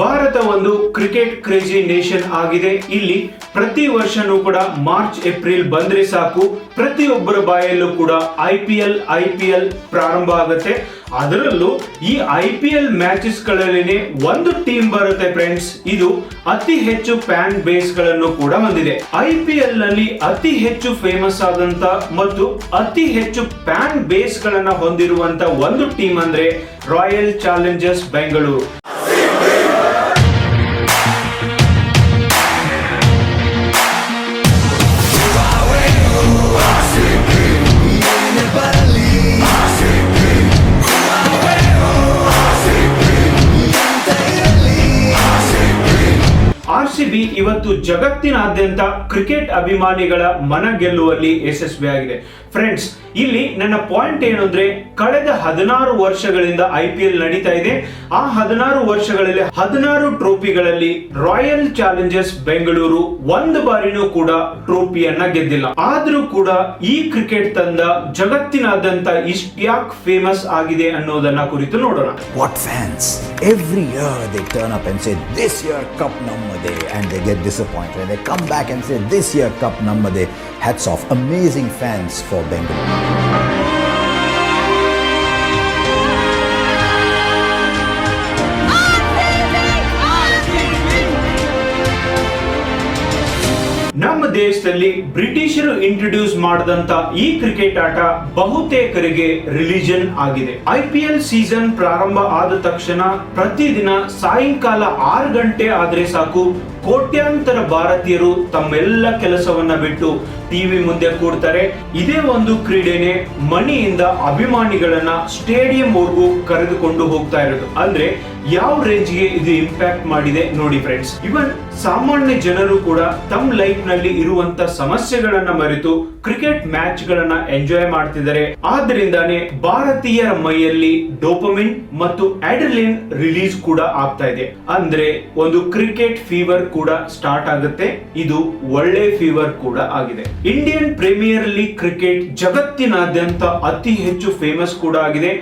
ಭಾರತ ಒಂದು cricket crazy nation ಆಗಿದೆ. ಇಲ್ಲಿ ಪ್ರತಿ ವರ್ಷನೂ ಕೂಡ ಮಾರ್ಚ್, ಏಪ್ರಿಲ್ ಬಂದ್ರೆ ಸಾಕು. ಪ್ರತಿಯೊಬ್ಬರ ಬಾಯಲ್ಲೂ ಕೂಡ I P L, I P L ಪ್ರಾರಂಭ ಆಗುತ್ತೆ. ಅದರಲ್ಲೂ ಈ ಐ ಪಿ ಎಲ್ ಮ್ಯಾಚಸ್ ಗಳಲ್ಲಿನೇ ಒಂದು ಟೀಮ್ ಬರುತ್ತೆ ಫ್ರೆಂಡ್ಸ್. ಇದು ಅತಿ ಹೆಚ್ಚು ಫ್ಯಾನ್ ಬೇಸ್ಗಳನ್ನು ಕೂಡ ಹೊಂದಿದೆ. ಐ ಪಿ ಎಲ್ನಲ್ಲಿ ಅತಿ ಹೆಚ್ಚು ಫೇಮಸ್ ಆದಂತ ಮತ್ತು ಅತಿ ಹೆಚ್ಚು ಫ್ಯಾನ್ ಬೇಸ್ ಗಳನ್ನ ಹೊಂದಿರುವಂತ ಒಂದು ಟೀಮ್ ಅಂದ್ರೆ ರಾಯಲ್ ಚಾಲೆಂಜರ್ಸ್ ಬೆಂಗಳೂರು. ಬಿ ಇವತ್ತು ಜಗತ್ತಿನಾದ್ಯಂತ ಕ್ರಿಕೆಟ್ ಅಭಿಮಾನಿಗಳ ಮನ ಗೆಲ್ಲುವಲ್ಲಿ ಯಶಸ್ವಿಯಾಗಿದೆ. ಫ್ರೆಂಡ್ಸ್ ಇಲ್ಲಿ ನನ್ನ ಪಾಯಿಂಟ್ ಏನು ಅಂದ್ರೆ ಕಳೆದ ಹದಿನಾರು ವರ್ಷಗಳಿಂದ ಐ ಪಿ ಎಲ್ ನಡೀತಾ ಇದೆ. ಆ ಹದಿನಾರು ವರ್ಷಗಳಲ್ಲಿ ಹದಿನಾರು ಟ್ರೋಫಿಗಳಲ್ಲಿ ರಾಯಲ್ ಚಾಲೆಂಜರ್ಸ್ ಬೆಂಗಳೂರು ಒಂದು ಬಾರಿನೂ ಕೂಡ ಟ್ರೋಫಿಯನ್ನ ಗೆದ್ದಿಲ್ಲ. ಆದ್ರೂ ಕೂಡ ಈ ಕ್ರಿಕೆಟ್ ತಂಡ ಜಗತ್ತಿನಾದ್ಯಂತ ಇಷ್ಟು ಯಾಕೆ ಫೇಮಸ್ ಆಗಿದೆ ಅನ್ನೋದನ್ನ ಕುರಿತು ನೋಡೋಣ. What fans every year they turn up and say This year Cup Namade, and they get disappointed. and they come back and say, This year Cup number they Hats off. Amazing fans for Bengal. ದೇಶದಲ್ಲಿ ಬ್ರಿಟಿಷರು introduce ಮಾಡಿದಂತ ಈ cricket ಆಟ ಬಹುತೇಕರಿಗೆ religion ಆಗಿದೆ. I P L season ಪ್ರಾರಂಭ ಆದ ತಕ್ಷಣ ಪ್ರತಿದಿನ ಸಾಯಂಕಾಲ ಆರು ಗಂಟೆ ಆದ್ರೆ ಸಾಕು, ಕೋಟ್ಯಾಂತರ ಭಾರತೀಯರು ತಮ್ಮೆಲ್ಲ ಕೆಲಸವನ್ನ ಬಿಟ್ಟು ಟಿವಿ ಮುಂದೆ ಕೂಡ್ತಾರೆ. ಇದೇ ಒಂದು ಕ್ರೀಡೆನೆ ಮಣಿಯಿಂದ ಅಭಿಮಾನಿಗಳನ್ನ ಸ್ಟೇಡಿಯಂ ವರ್ಗೂ ಕರೆದುಕೊಂಡು ಹೋಗ್ತಾ ಇರೋದು. ಅಂದ್ರೆ ಯಾವ ರೇಂಜ್ಗೆ ಇದು ಇಂಪ್ಯಾಕ್ಟ್ ಮಾಡಿದೆ ನೋಡಿ ಫ್ರೆಂಡ್ಸ್ ಇವನ್ ಸಾಮಾನ್ಯ ಜನರು ಕೂಡ ತಮ್ಮ ಲೈಫ್ನಲ್ಲಿ ಇರುವಂತ ಸಮಸ್ಯೆಗಳನ್ನ ಮರೆತು ಕ್ರಿಕೆಟ್ ಮ್ಯಾಚ್ ಗಳನ್ನ ಎಂಜಾಯ್ ಮಾಡ್ತಿದ್ದಾರೆ. ಆದ್ರಿಂದಾನೇ ಭಾರತೀಯರ ಮೈಯಲ್ಲಿ ಡೋಪಮಿನ್ ಮತ್ತು ಆಡ್ರಿಲಿನ್ ರಿಲೀಸ್ ಕೂಡ ಆಗ್ತಾ ಇದೆ. ಅಂದ್ರೆ ಒಂದು ಕ್ರಿಕೆಟ್ ಫೀವರ್ ಕೂಡ ಸ್ಟಾರ್ಟ್ ಆಗುತ್ತೆ. ಇದು ಒಳ್ಳೆ ಫೀವರ್ ಕೂಡ ಆಗಿದೆ. ಇಂಡಿಯನ್ ಪ್ರೀಮಿಯರ್ ಲೀಗ್ ಕ್ರಿಕೆಟ್ ಜಗತ್ತಿನಾದ್ಯಂತ ಅತಿ ಹೆಚ್ಚು ಫೇಮಸ್ ಕೂಡ ಆಗಿದೆ.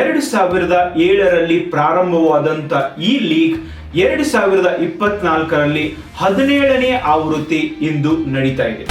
ಎರಡ್ ಸಾವಿರದ ಏಳರಲ್ಲಿ ಪ್ರಾರಂಭವಾದಂತ ಈ ಲೀಗ್ ಎರಡ್ ಸಾವಿರದ ಇಪ್ಪತ್ನಾಲ್ಕರಲ್ಲಿ ಹದಿನೇಳನೇ ಆವೃತ್ತಿ ಇಂದು ನಡೀತಾ ಇದೆ.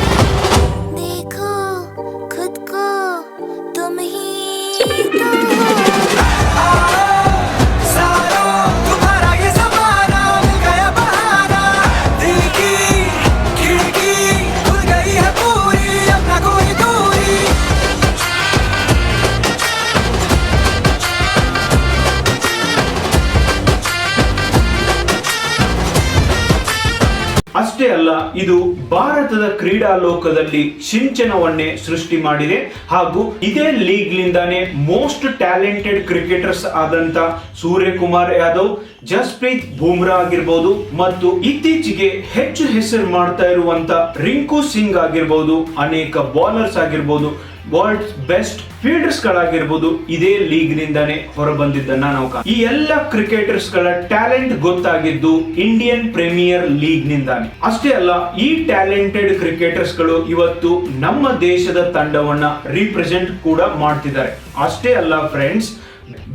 ಭಾರತದ ಕ್ರೀಡಾ ಲೋಕದಲ್ಲಿ ಸಿಂಚನವನ್ನೇ ಸೃಷ್ಟಿ ಮಾಡಿದೆ ಹಾಗೂ ಇದೇ ಲೀಗ್ ಲಿಂದಾನೇ ಮೋಸ್ಟ್ ಟ್ಯಾಲೆಂಟೆಡ್ ಕ್ರಿಕೆಟರ್ಸ್ ಆದಂತ ಸೂರ್ಯಕುಮಾರ್ ಯಾದವ್, ಜಸ್ಪ್ರೀತ್ ಬೂಮ್ರಾ ಆಗಿರ್ಬೋದು ಮತ್ತು ಇತ್ತೀಚೆಗೆ ಹೆಚ್ಚು ಹೆಸರು ಮಾಡ್ತಾ ಇರುವಂತ ರಿಂಕು ಸಿಂಗ್ ಆಗಿರ್ಬೋದು, ಅನೇಕ ಬೌಲರ್ಸ್ ಆಗಿರ್ಬೋದು ವರ್ಲ್ಡ್ ಬೆಸ್ಟ್ ಫೀಲ್ಡರ್ಸ್ ಗಳಾಗಿರ್ಬೋದು, ಇದೇ ಲೀಗ್ ನಿಂದಾನೇ ಹೊರಬಂದಿದ್ದನ್ನ ನಾವು ಈ ಎಲ್ಲ ಕ್ರಿಕೆಟರ್ಸ್ಗಳ ಟ್ಯಾಲೆಂಟ್ ಗೊತ್ತಾಗಿದ್ದು ಇಂಡಿಯನ್ ಪ್ರೀಮಿಯರ್ ಲೀಗ್ ನಿಂದಾನೆ. ಅಷ್ಟೇ ಅಲ್ಲ, ಈ ಟ್ಯಾಲೆಂಟೆಡ್ ಕ್ರಿಕೆಟರ್ಸ್ಗಳು ಇವತ್ತು ನಮ್ಮ ದೇಶದ ತಂಡವನ್ನ ರಿಪ್ರೆಸೆಂಟ್ ಕೂಡ ಮಾಡ್ತಿದ್ದಾರೆ. ಅಷ್ಟೇ ಅಲ್ಲ ಫ್ರೆಂಡ್ಸ್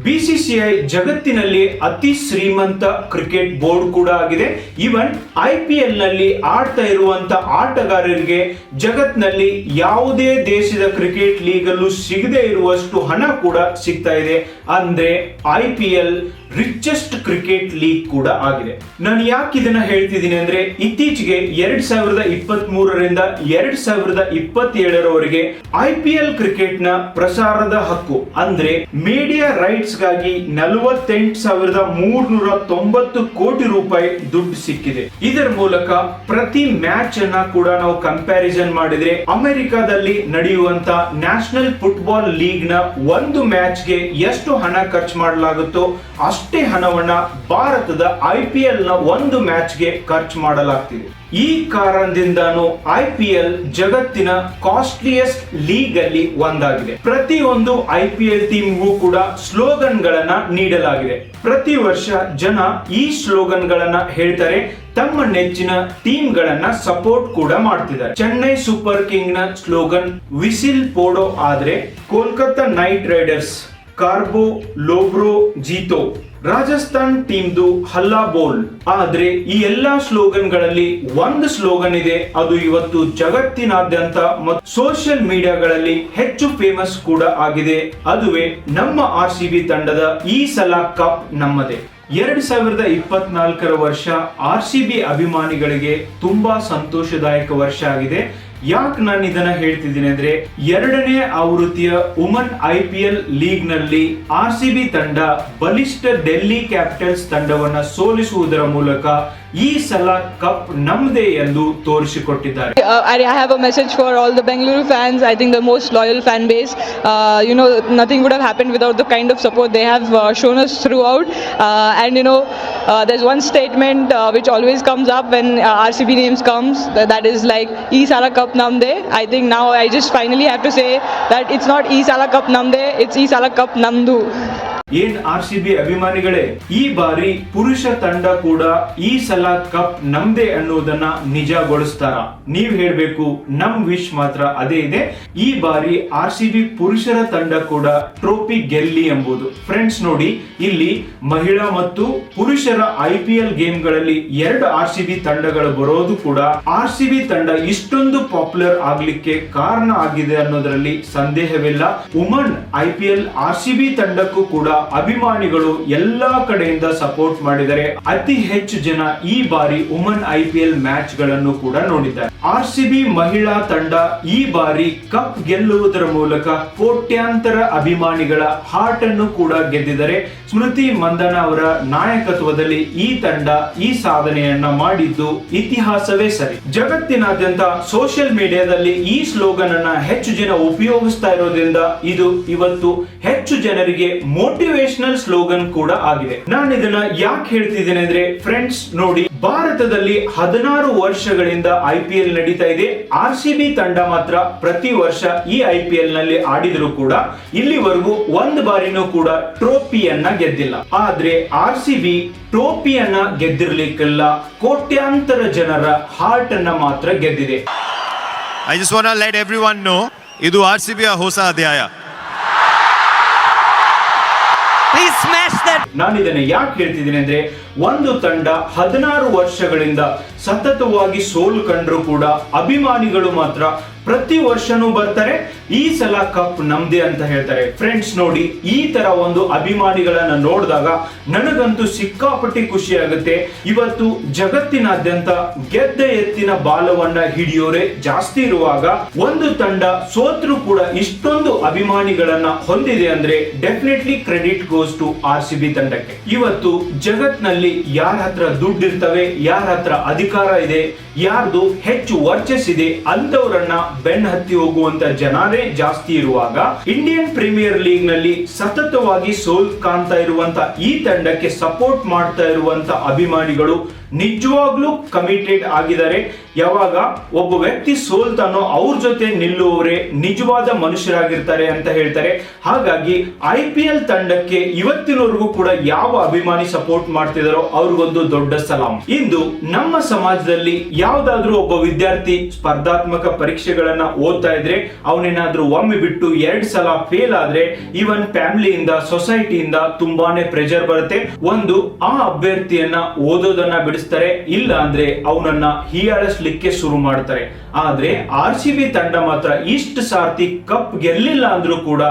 ಬಿಸಿಸಿಐ ಜಗತ್ತಿನಲ್ಲಿ ಅತಿ ಶ್ರೀಮಂತ ಕ್ರಿಕೆಟ್ ಬೋರ್ಡ್ ಕೂಡ ಆಗಿದೆ. ಈವನ್ ಐ ಪಿ ಎಲ್ನಲ್ಲಿ ಆಡ್ತಾ ಇರುವಂತ ಆಟಗಾರರಿಗೆ ಜಗತ್ನಲ್ಲಿ ಯಾವುದೇ ದೇಶದ ಕ್ರಿಕೆಟ್ ಲೀಗಲ್ಲೂ ಸಿಗದೆ ಇರುವಷ್ಟು ಹಣ ಕೂಡ ಸಿಗ್ತಾ ಇದೆ. ಅಂದ್ರೆ I P L richest cricket league ಕೂಡ ಆಗಿದೆ. ನಾನು ಯಾಕೆ ಇದನ್ನ ಹೇಳ್ತಿದ್ದೀನಿ ಅಂದ್ರೆ, ಇತ್ತೀಚೆಗೆ ಎರಡ್ ಸಾವಿರದ ಇಪ್ಪತ್ತ್ ಮೂರರಿಂದ ಎರಡ್ ಸಾವಿರದ ಇಪ್ಪತ್ತೇಳರವರೆಗೆ ಐ ಪಿ ಎಲ್ ಕ್ರಿಕೆಟ್ನ ಪ್ರಸಾರದ ಹಕ್ಕು, ಅಂದ್ರೆ ಮೀಡಿಯಾ ರೈಟ್ಸ್ಗಾಗಿ ನಲವತ್ತೆಂಟು ಸಾವಿರದ ಮೂರ್ನೂರ ತೊಂಬತ್ತು ಕೋಟಿ ರೂಪಾಯಿ ದುಡ್ಡು ಸಿಕ್ಕಿದೆ. ಇದರ ಮೂಲಕ ಪ್ರತಿ ಮ್ಯಾಚ್ ಅನ್ನ ಕೂಡ ನಾವು ಕಂಪ್ಯಾರಿಸನ್ ಮಾಡಿದ್ರೆ, ಅಮೆರಿಕಾದಲ್ಲಿ ನಡೆಯುವಂತ ನ್ಯಾಷನಲ್ ಫುಟ್ಬಾಲ್ ಲೀಗ್ನ ಒಂದು ಮ್ಯಾಚ್ಗೆ ಎಷ್ಟು ಹಣ ಖರ್ಚು ಮಾಡಲಾಗುತ್ತೋ ಹಣವನ್ನ ಭಾರತದ ಐ ಪಿ ಎಲ್ನ ಒಂದು ಮ್ಯಾಚ್ಗೆ ಖರ್ಚು ಮಾಡಲಾಗ್ತಿದೆ. ಈ ಕಾರಣದಿಂದಾನು ಐ ಪಿ ಎಲ್ ಜಗತ್ತಿನ ಕಾಸ್ಟ್ಲಿಯಸ್ಟ್ ಲೀಗ್ ಅಲ್ಲಿ ಒಂದಾಗಿದೆ. ಪ್ರತಿಯೊಂದು ಐ ಪಿ ಎಲ್ ಟೀಮ್ಗೂ ಕೂಡ ಸ್ಲೋಗನ್ ಗಳನ್ನ ನೀಡಲಾಗಿದೆ. ಪ್ರತಿ ವರ್ಷ ಜನ ಈ ಸ್ಲೋಗನ್ ಗಳನ್ನ ಹೇಳ್ತಾರೆ. ತಮ್ಮ ನೆಚ್ಚಿನ ಟೀಮ್ ಗಳನ್ನ ಸಪೋರ್ಟ್ ಕೂಡ ಮಾಡ್ತಿದ್ದಾರೆ. ಚೆನ್ನೈ ಸೂಪರ್ ಕಿಂಗ್ನ ಸ್ಲೋಗನ್, ವಿಸಿಲ್ ಪೋಡೋ ಆದ್ರೆ ಕೋಲ್ಕತ್ತಾ ನೈಟ್ ರೈಡರ್ಸ್, ಕಾರ್ಬೋ ಲೋಬ್ರೋ ಜೀತೋ ರಾಜಸ್ಥಾನ್ ಟೀಮ್ದು ಹಲ್ಲಾ ಬೋಲ್. ಆದ್ರೆ ಈ ಎಲ್ಲಾ ಸ್ಲೋಗನ್ಗಳಲ್ಲಿ ಒಂದು ಸ್ಲೋಗನ್ ಇದೆ, ಅದು ಇವತ್ತು ಜಗತ್ತಿನಾದ್ಯಂತ ಮತ್ತು ಸೋಷಿಯಲ್ ಮೀಡಿಯಾಗಳಲ್ಲಿ ಹೆಚ್ಚು ಫೇಮಸ್ ಕೂಡ ಆಗಿದೆ. ಅದುವೇ ನಮ್ಮ ಆರ್ ಸಿ ಬಿ ತಂಡದ ಈ ಸಲ ಕಪ್ ನಮ್ಮದೇ. ಎರಡ್ ಸಾವಿರದ ಇಪ್ಪತ್ನಾಲ್ಕರ ವರ್ಷ ಆರ್ ಸಿ ಬಿ ಅಭಿಮಾನಿಗಳಿಗೆ ತುಂಬಾ ಸಂತೋಷದಾಯಕ ವರ್ಷ ಆಗಿದೆ. ಯಾಕೆ ನಾನು ಇದನ್ನ ಹೇಳ್ತಿದ್ದೀನಿ ಅಂದ್ರೆ ಎರಡನೇ ಆವೃತ್ತಿಯ ಉಮನ್ ಐ ಪಿ ಎಲ್ ಲೀಗ್ನಲ್ಲಿ ಆರ್ ಸಿ ಬಿ ತಂಡ ಬಲಿಷ್ಠ ಡೆಲ್ಲಿ ಕ್ಯಾಪಿಟಲ್ಸ್ ತಂಡವನ್ನ ಸೋಲಿಸುವುದರ ಮೂಲಕ ಈ ಸಲ ಕಪ್ ನಮ್ಮದೇ ಎಂದು ತೋರಿಸಿಕೊಟ್ಟಿದ್ದಾರೆ. I have message for Bengaluru fans I think most loyal fan base no nothing kind of support they have shown no statement which always comes up when names comes that like ಈ ಸಲ cup is like "E Sala Cup Namde." I think now I just finally have to say that it's not "E Sala Cup Namde," it's "E Sala Cup Namdu." ಏನ್ R C B ಅಭಿಮಾನಿಗಳೇ, ಈ ಬಾರಿ ಪುರುಷ ತಂಡ ಕೂಡ ಈ ಸಲ cup ನಮ್ದೇ ಅನ್ನೋದನ್ನ ನಿಜಗೊಳಿಸ್ತಾರ. ನೀವ್ ಹೇಳ್ಬೇಕು, ನಮ್ ವಿಶ್ ಮಾತ್ರ ಅದೇ ಇದೆ. ಈ ಬಾರಿ ಆರ್ ಸಿ ಬಿ ಪುರುಷರ ತಂಡ ಕೂಡ ಟ್ರೋಫಿ ಗೆಲ್ಲಿ ಎಂಬುದು. ಫ್ರೆಂಡ್ಸ್ ನೋಡಿ, ಇಲ್ಲಿ ಮಹಿಳಾ ಮತ್ತು ಪುರುಷರ ಐ ಪಿ ಎಲ್ ಗೇಮ್ಗಳಲ್ಲಿ ಎರಡು ಆರ್ ಸಿ ಬಿ ತಂಡಗಳು ಬರೋದು ಕೂಡ ಆರ್ ಸಿ ಬಿ ತಂಡ ಇಷ್ಟೊಂದು ಪಾಪ್ಯುಲರ್ ಆಗ್ಲಿಕ್ಕೆ ಕಾರಣ ಆಗಿದೆ ಅನ್ನೋದ್ರಲ್ಲಿ ಸಂದೇಹವಿಲ್ಲ. Women, I P L R C B ತಂಡಕ್ಕೂ ಕೂಡ ಅಭಿಮಾನಿಗಳು ಎಲ್ಲಾ ಕಡೆಯಿಂದ ಸಪೋರ್ಟ್ ಮಾಡಿದರೆ ಅತಿ ಹೆಚ್ಚು ಜನ ಈ ಬಾರಿ ವುಮನ್ ಐ ಪಿ ಎಲ್ ಮ್ಯಾಚ್ಗಳನ್ನು ಕೂಡ ನೋಡಿದ್ದಾರೆ. ಆರ್ ಸಿ ಬಿ ಮಹಿಳಾ ತಂಡ ಈ ಬಾರಿ ಕಪ್ ಗೆಲ್ಲುವುದರ ಮೂಲಕ ಕೋಟ್ಯಾಂತರ ಅಭಿಮಾನಿಗಳ ಹಾರ್ಟ್ ಅನ್ನು ಕೂಡ ಗೆದ್ದಿದ್ದಾರೆ. ಸ್ಮೃತಿ ಮಂದನ ಅವರ ನಾಯಕತ್ವದಲ್ಲಿ ಈ ತಂಡ ಈ ಸಾಧನೆಯನ್ನ ಮಾಡಿದ್ದು ಇತಿಹಾಸವೇ ಸರಿ. ಜಗತ್ತಿನಾದ್ಯಂತ ಸೋಷಿಯಲ್ ಮೀಡಿಯಾದಲ್ಲಿ ಈ ಸ್ಲೋಗನ್ ಅನ್ನ ಹೆಚ್ಚು ಜನ ಉಪಯೋಗಿಸ್ತಾ ಇರೋದ್ರಿಂದ ಇದು ಇವತ್ತು ಹೆಚ್ಚು ಜನರಿಗೆ ಮೋಟಿವೇಶನಲ್ ಸ್ಲೋಗನ್ ಕೂಡ ಆಗಿದೆ. ನಾನು ಇದನ್ನ ಯಾಕೆ ಹೇಳ್ತಿದ್ದೇನೆ ಅಂದ್ರೆ ಫ್ರೆಂಡ್ಸ್ ನೋಡಿ, ಭಾರತದಲ್ಲಿ ಹದಿನಾರು ವರ್ಷಗಳಿಂದ ಐ ಪಿ ಎಲ್ ನಡೀತಾ ಇದೆ. ಆರ್ ಸಿ ಬಿ ತಂಡ ಮಾತ್ರ ಪ್ರತಿ ವರ್ಷ ಈ ಐ ಪಿ ಎಲ್ನಲ್ಲಿ ಆಡಿದ್ರು ಕೂಡ ಇಲ್ಲಿವರೆಗೂ ಒಂದ್ ಬಾರಿನೂ ಕೂಡ ಟ್ರೋಫಿಯನ್ನ ಗೆದ್ದಿಲ್ಲ. ಆದ್ರೆ ಆರ್ ಸಿ ಬಿ ಟ್ರೋಫಿಯನ್ನ ಗೆದ್ದಿರ್ಲಿಕ್ಕೆಲ್ಲ ಕೋಟ್ಯಾಂತರ ಜನರ ಹಾರ್ಟ್ ಅನ್ನ ಮಾತ್ರ ಗೆದ್ದಿದೆ. I just want to let everyone know, ಇದು ಆರ್ ಸಿ ಹೊಸ ಅಧ್ಯಾಯ. ನಾನು ಇದನ್ನ ಯಾಕೆ ಹೇಳ್ತಿದ್ದೀನಿ ಅಂದ್ರೆ ಒಂದು ತಂಡ ಹದಿನಾರು ವರ್ಷಗಳಿಂದ ಸತತವಾಗಿ ಸೋಲು ಕಂಡ್ರು ಕೂಡ ಅಭಿಮಾನಿಗಳು ಮಾತ್ರ ಪ್ರತಿ ವರ್ಷನೂ ಬರ್ತಾರೆ. ಈ ಸಲ ಕಪ್ ನಮ್ದೇ ಅಂತ ಹೇಳ್ತಾರೆ. ಫ್ರೆಂಡ್ಸ್ ನೋಡಿ, ಈ ತರ ಒಂದು ಅಭಿಮಾನಿಗಳನ್ನ ನೋಡಿದಾಗ ನನಗಂತೂ ಸಿಕ್ಕಾಪಟ್ಟಿ ಖುಷಿ ಆಗುತ್ತೆ. ಇವತ್ತು ಜಗತ್ತಿನಾದ್ಯಂತ ಗೆದ್ದ ಎತ್ತಿನ ಬಾಲವನ್ನ ಹಿಡಿಯೋರೆ ಜಾಸ್ತಿ ಇರುವಾಗ ಒಂದು ತಂಡ ಸೋತ್ರು ಕೂಡ ಇಷ್ಟೊಂದು ಅಭಿಮಾನಿಗಳನ್ನ ಹೊಂದಿದೆ ಅಂದ್ರೆ definitely credit goes to R C B ತಂಡಕ್ಕೆ. ಇವತ್ತು ಜಗತ್ನಲ್ಲಿ ಯಾರ ಹತ್ರ ದುಡ್ಡು ಇರ್ತವೆ, ಯಾರ ಹತ್ರ ಅಧಿಕಾರ ಇದೆ, ಯಾರ್ದು ಹೆಚ್ಚು ವರ್ಚಸ್ ಇದೆ ಅಂತವರನ್ನ ಬೆನ್ನ ಹತ್ತಿ ಹೋಗುವಂತ ಜನರೇ ಜಾಸ್ತಿ ಇರುವಾಗ ಇಂಡಿಯನ್ ಪ್ರೀಮಿಯರ್ ಲೀಗ್ನಲ್ಲಿ ಸತತವಾಗಿ ಸೋಲ್ ಕಾಣ್ತಾ ಇರುವಂತ ಈ ತಂಡಕ್ಕೆ ಸಪೋರ್ಟ್ ಮಾಡ್ತಾ ಇರುವಂತ ಅಭಿಮಾನಿಗಳು ನಿಜವಾಗ್ಲೂ ಕಮಿಟೆಡ್ ಆಗಿದ್ದಾರೆ. ಯಾವಾಗ ಒಬ್ಬ ವ್ಯಕ್ತಿ ಸೋಲ್ತಾನೋ ಅವ್ರ ಜೊತೆ ನಿಲ್ಲುವವರೇ ನಿಜವಾದ ಮನುಷ್ಯರಾಗಿರ್ತಾರೆ ಅಂತ ಹೇಳ್ತಾರೆ. ಹಾಗಾಗಿ ಐ ತಂಡಕ್ಕೆ ಇವತ್ತಿನವರೆಗೂ ಕೂಡ ಯಾವ ಅಭಿಮಾನಿ ಸಪೋರ್ಟ್ ಮಾಡ್ತಿದಾರೋ ಅವ್ರಿಗೊಂದು ದೊಡ್ಡ ಸಲಾಂ. ಇಂದು ನಮ್ಮ ಸಮಾಜದಲ್ಲಿ ಯಾವ್ದಾದ್ರೂ ಒಬ್ಬ ವಿದ್ಯಾರ್ಥಿ ಸ್ಪರ್ಧಾತ್ಮಕ ಪರೀಕ್ಷೆಗಳನ್ನ ಓದ್ತಾ ಇದ್ರೆ, ಅವನೇನಾದ್ರೂ ಒಮ್ಮೆ ಬಿಟ್ಟು ಎರಡ್ ಸಲ ಫೇಲ್ ಆದ್ರೆ ಇವನ್ ಫ್ಯಾಮಿಲಿಯಿಂದ ಸೊಸೈಟಿಯಿಂದ ತುಂಬಾನೇ ಪ್ರೆಷರ್ ಬರುತ್ತೆ. ಒಂದು ಆ ಅಭ್ಯರ್ಥಿಯನ್ನ ಓದೋದನ್ನ ಬಿಡಿಸ್ತಾರೆ ಇಲ್ಲ ಅಂದ್ರೆ ಅವನನ್ನ ಹೀಯಾಳಿಸ್ಲಿಕ್ಕೆ ಶುರು ಮಾಡ್ತಾರೆ. ಆದ್ರೆ ಆರ್ ಸಿ ಬಿ ತಂಡ ಮಾತ್ರ ಇಷ್ಟು ಸಾರ್ತಿ ಕಪ್ ಗೆಲ್ಲಿಲ್ಲ ಅಂದ್ರೂ ಕೂಡ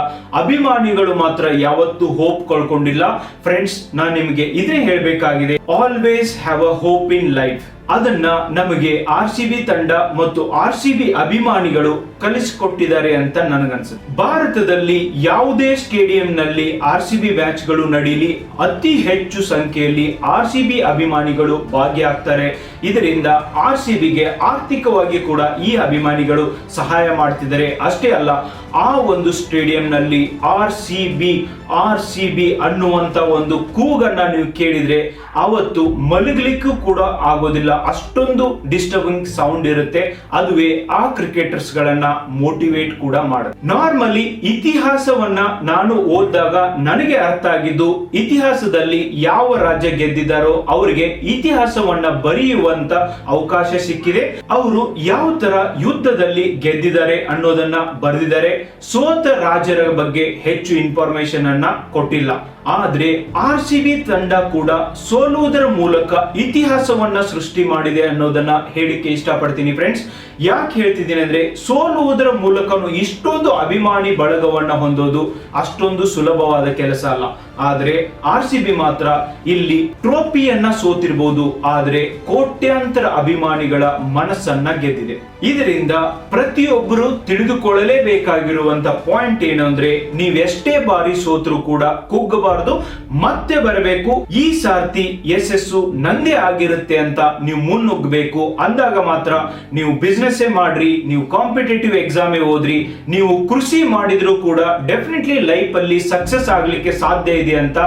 ಅಭಿಮಾನಿಗಳು ಮಾತ್ರ ಯಾವತ್ತೂ ಹೋಪ್ ಕಳ್ಕೊಂಡಿಲ್ಲ. ಫ್ರೆಂಡ್ಸ್ ನಾನ್ ನಿಮಗೆ ಇದೇ ಹೇಳ್ಬೇಕಾಗಿದೆ always have a hope in life ಅದನ್ನ ನಮಗೆ ಆರ್ ಸಿ ಬಿ ತಂಡ ಮತ್ತು ಆರ್ ಸಿ ಬಿ ಅಭಿಮಾನಿಗಳು ಕಲಿಸಿಕೊಟ್ಟಿದ್ದಾರೆ ಅಂತ ನನಗನ್ಸುತ್ತೆ. ಭಾರತದಲ್ಲಿ ಯಾವುದೇ ಸ್ಟೇಡಿಯಂ ನಲ್ಲಿ ಆರ್ ಸಿ ಬಿ ಮ್ಯಾಚ್ಗಳು ನಡೀಲಿ, ಅತಿ ಹೆಚ್ಚು ಸಂಖ್ಯೆಯಲ್ಲಿ ಆರ್ ಸಿ ಬಿ ಅಭಿಮಾನಿಗಳು ಭಾಗಿಯಾಗ್ತಾರೆ. ಇದರಿಂದ ಆರ್ ಸಿ ಬಿಗೆ ಆರ್ಥಿಕವಾಗಿ ಕೂಡ ಈ ಅಭಿಮಾನಿಗಳು ಸಹಾಯ ಮಾಡ್ತಿದ್ದಾರೆ. ಅಷ್ಟೇ ಅಲ್ಲ ಆ ಒಂದು ಸ್ಟೇಡಿಯಂನಲ್ಲಿ R C B, R C B ಅನ್ನುವಂತ ಒಂದು ಕೂಗನ್ನು ನೀವು ಕೇಳಿದ್ರೆ ಅವತ್ತು ಮಲಗಲಿಕ್ಕೂ ಕೂಡ ಆಗೋದಿಲ್ಲ. ಅಷ್ಟೊಂದು ಡಿಸ್ಟರ್ಬಿಂಗ್ ಸೌಂಡ್ ಇರುತ್ತೆ. ಅದುವೇ ಆ ಕ್ರಿಕೆಟರ್ಸ್ ಗಳನ್ನ ಮೋಟಿವೇಟ್ ಕೂಡ ಮಾಡುತ್ತೆ. ನಾರ್ಮಲಿ ಇತಿಹಾಸವನ್ನ ನಾನು ಓದಿದಾಗ ನನಗೆ ಅರ್ಥ ಆಗಿದ್ದು ಇತಿಹಾಸದಲ್ಲಿ ಯಾವ ರಾಜ್ಯ ಗೆದ್ದಿದ್ದಾರೋ ಅವರಿಗೆ ಇತಿಹಾಸವನ್ನ ಬರೆಯುವಂತ ಅವಕಾಶ ಸಿಕ್ಕಿದೆ. ಅವರು ಯಾವ ತರ ಯುದ್ಧದಲ್ಲಿ ಗೆದ್ದಿದ್ದಾರೆ ಅನ್ನೋದನ್ನ ಬರೆದಿದ್ದಾರೆ. ಸೋತ ರಾಜರ ಬಗ್ಗೆ ಹೆಚ್ಚು ಇನ್ಫಾರ್ಮೇಶನ್ ಅನ್ನ ಕೊಟ್ಟಿಲ್ಲ. ಆದ್ರೆ ಆರ್ ಸಿ ಬಿ ತಂಡ ಕೂಡ ಸೋಲುವುದರ ಮೂಲಕ ಇತಿಹಾಸವನ್ನ ಸೃಷ್ಟಿ ಮಾಡಿದೆ ಅನ್ನೋದನ್ನ ಹೇಳಿಕೆ ಇಷ್ಟಪಡ್ತೀನಿ ಫ್ರೆಂಡ್ಸ್ ಯಾಕೆ ಹೇಳ್ತಿದ್ದೀನಿ ಅಂದ್ರೆ ಸೋಲುವುದರ ಮೂಲಕ ಇಷ್ಟೊಂದು ಅಭಿಮಾನಿ ಬಳಗವನ್ನ ಹೊಂದೋದು ಅಷ್ಟೊಂದು ಸುಲಭವಾದ ಕೆಲಸ ಅಲ್ಲ. ಆದ್ರೆ ಆರ್ ಸಿ ಬಿ ಮಾತ್ರ ಇಲ್ಲಿ ಟ್ರೋಫಿಯನ್ನ ಸೋತಿರ್ಬೋದು, ಆದ್ರೆ ಕೋಟ್ಯಾಂತರ ಅಭಿಮಾನಿಗಳ ಮನಸ್ಸನ್ನ ಗೆದ್ದಿದೆ. ಇದರಿಂದ ಪ್ರತಿಯೊಬ್ಬರು ತಿಳಿದುಕೊಳ್ಳಲೇಬೇಕಾಗಿರುವಂತ ಪಾಯಿಂಟ್ ಏನು ಅಂದ್ರೆ ನೀವೆಷ್ಟೇ ಬಾರಿ ಸೋತರು ಕೂಡ ಕುಗ್ಗಬಾರದು ಮತ್ತೆ ಬರಬೇಕು, ಈ ಸಾರ್ತಿ ಯಶಸ್ಸು ನಂದೇ ಆಗಿರುತ್ತೆ ಅಂತ ನೀವು ಮುನ್ನುಗ್ಗಬೇಕು. ಅಂದಾಗ ಮಾತ್ರ ನೀವು ಬಿಸ್ನೆಸ್ ಮಾಡ್ರಿ, ನೀವು ಕಾಂಪಿಟೇಟಿವ್ ಎಕ್ಸಾಮ್ ಓದ್ರಿ, ನೀವು ಕೃಷಿ ಮಾಡಿದ್ರು ಕೂಡ ಡೆಫಿನೆಟ್ಲಿ ಲೈಫ್ ಅಲ್ಲಿ ಸಕ್ಸಸ್ ಆಗ್ಲಿಕ್ಕೆ ಸಾಧ್ಯ ಇದೆ ಅಂತ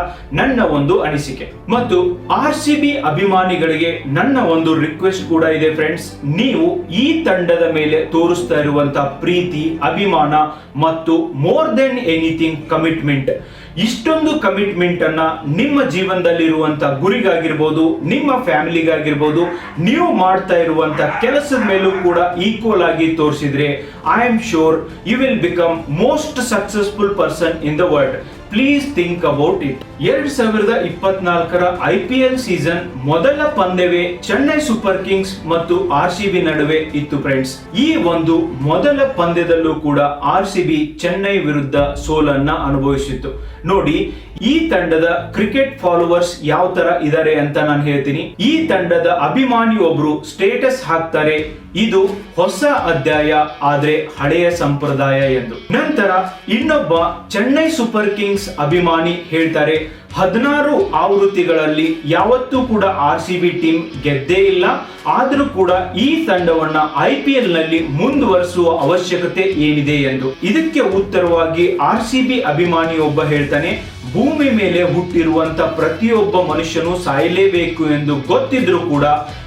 ನನ್ನ ಒಂದು ಅನಿಸಿಕೆ. ಮತ್ತು ಆರ್ ಸಿ ಬಿ ಅಭಿಮಾನಿಗಳಿಗೆ ನನ್ನ ಒಂದು ರಿಕ್ವೆಸ್ಟ್ ಕೂಡ ಇದೆ ಫ್ರೆಂಡ್ಸ್ ನೀವು ಈ ತಂಡದ ಮೇಲೆ ತೋರಿಸ್ತಾ ಇರುವಂತ ಪ್ರೀತಿ, ಅಭಿಮಾನ ಮತ್ತು ಮೋರ್ ದೆನ್ ಎನಿಥಿಂಗ್ ಕಮಿಟ್ಮೆಂಟ್ ಇಷ್ಟೊಂದು ಕಮಿಟ್ಮೆಂಟ್ ಅನ್ನ ನಿಮ್ಮ ಜೀವನದಲ್ಲಿರುವಂತ ಗುರಿಗಾಗಿರ್ಬೋದು, ನಿಮ್ಮ ಫ್ಯಾಮಿಲಿಗಾಗಿರ್ಬೋದು, ನೀವು ಮಾಡ್ತಾ ಇರುವಂತ ಕೆಲಸದ ಮೇಲೂ ಕೂಡ ಈಕ್ವಲ್ ಆಗಿ ತೋರಿಸಿದ್ರೆ I am sure you will become most successful person in the world please think about it ಎರಡ್ ಸಾವಿರದ ಇಪ್ಪತ್ನಾಲ್ಕರ ಐ ಪಿ ಎಲ್ ಸೀಸನ್ ಮೊದಲ ಪಂದ್ಯವೇ ಚೆನ್ನೈ ಸೂಪರ್ ಕಿಂಗ್ಸ್ ಮತ್ತು ಆರ್ ಸಿ ಬಿ ನಡುವೆ ಇತ್ತು ಫ್ರೆಂಡ್ಸ್ ಈ ಒಂದು ಮೊದಲ ಪಂದ್ಯದಲ್ಲೂ ಕೂಡ ಆರ್ ಸಿ ಬಿ ಚೆನ್ನೈ ವಿರುದ್ಧ ಸೋಲನ್ನ ಅನುಭವಿಸಿತ್ತು. ನೋಡಿ, ಈ ತಂಡದ ಕ್ರಿಕೆಟ್ ಫಾಲೋವರ್ಸ್ ಯಾವ ತರ ಇದ್ದಾರೆ ಅಂತ ನಾನು ಹೇಳ್ತೀನಿ. ಈ ತಂಡದ ಅಭಿಮಾನಿ ಒಬ್ರು ಸ್ಟೇಟಸ್ ಹಾಕ್ತಾರೆ, ಇದು ಹೊಸ ಅಧ್ಯಾಯ, ಆದ್ರೆ ಹಳೆಯ ಸಂಪ್ರದಾಯ ಎಂದು. ನಂತರ ಇನ್ನೊಬ್ಬ ಚೆನ್ನೈ ಸೂಪರ್ ಕಿಂಗ್ಸ್ ಅಭಿಮಾನಿ ಹೇಳ್ತಾರೆ ಹದಿನಾರು ಆವೃತ್ತಿಗಳಲ್ಲಿ ಯಾವತ್ತೂ ಕೂಡ ಆರ್ ಸಿ ಬಿ ಟೀಮ್ ಗೆದ್ದೇ ಇಲ್ಲ. ಆದರೂ ಕೂಡ ಈ ತಂಡವನ್ನ ಐ ಪಿ ಎಲ್ನಲ್ಲಿ ಮುಂದುವರಿಸುವ ಅವಶ್ಯಕತೆ ಏನಿದೆ ಎಂದು. ಇದಕ್ಕೆ ಉತ್ತರವಾಗಿ ಆರ್ ಸಿ ಬಿ ಅಭಿಮಾನಿಯೊಬ್ಬ ಹೇಳ್ತಾನೆ, ಭೂಮಿ ಮೇಲೆ ಹುಟ್ಟಿರುವಂತ ಪ್ರತಿಯೊಬ್ಬ ಮನುಷ್ಯನು ಸಾಯಲೇಬೇಕು ಎಂದು ಗೊತ್ತಿದ್ರು ಕೂಡ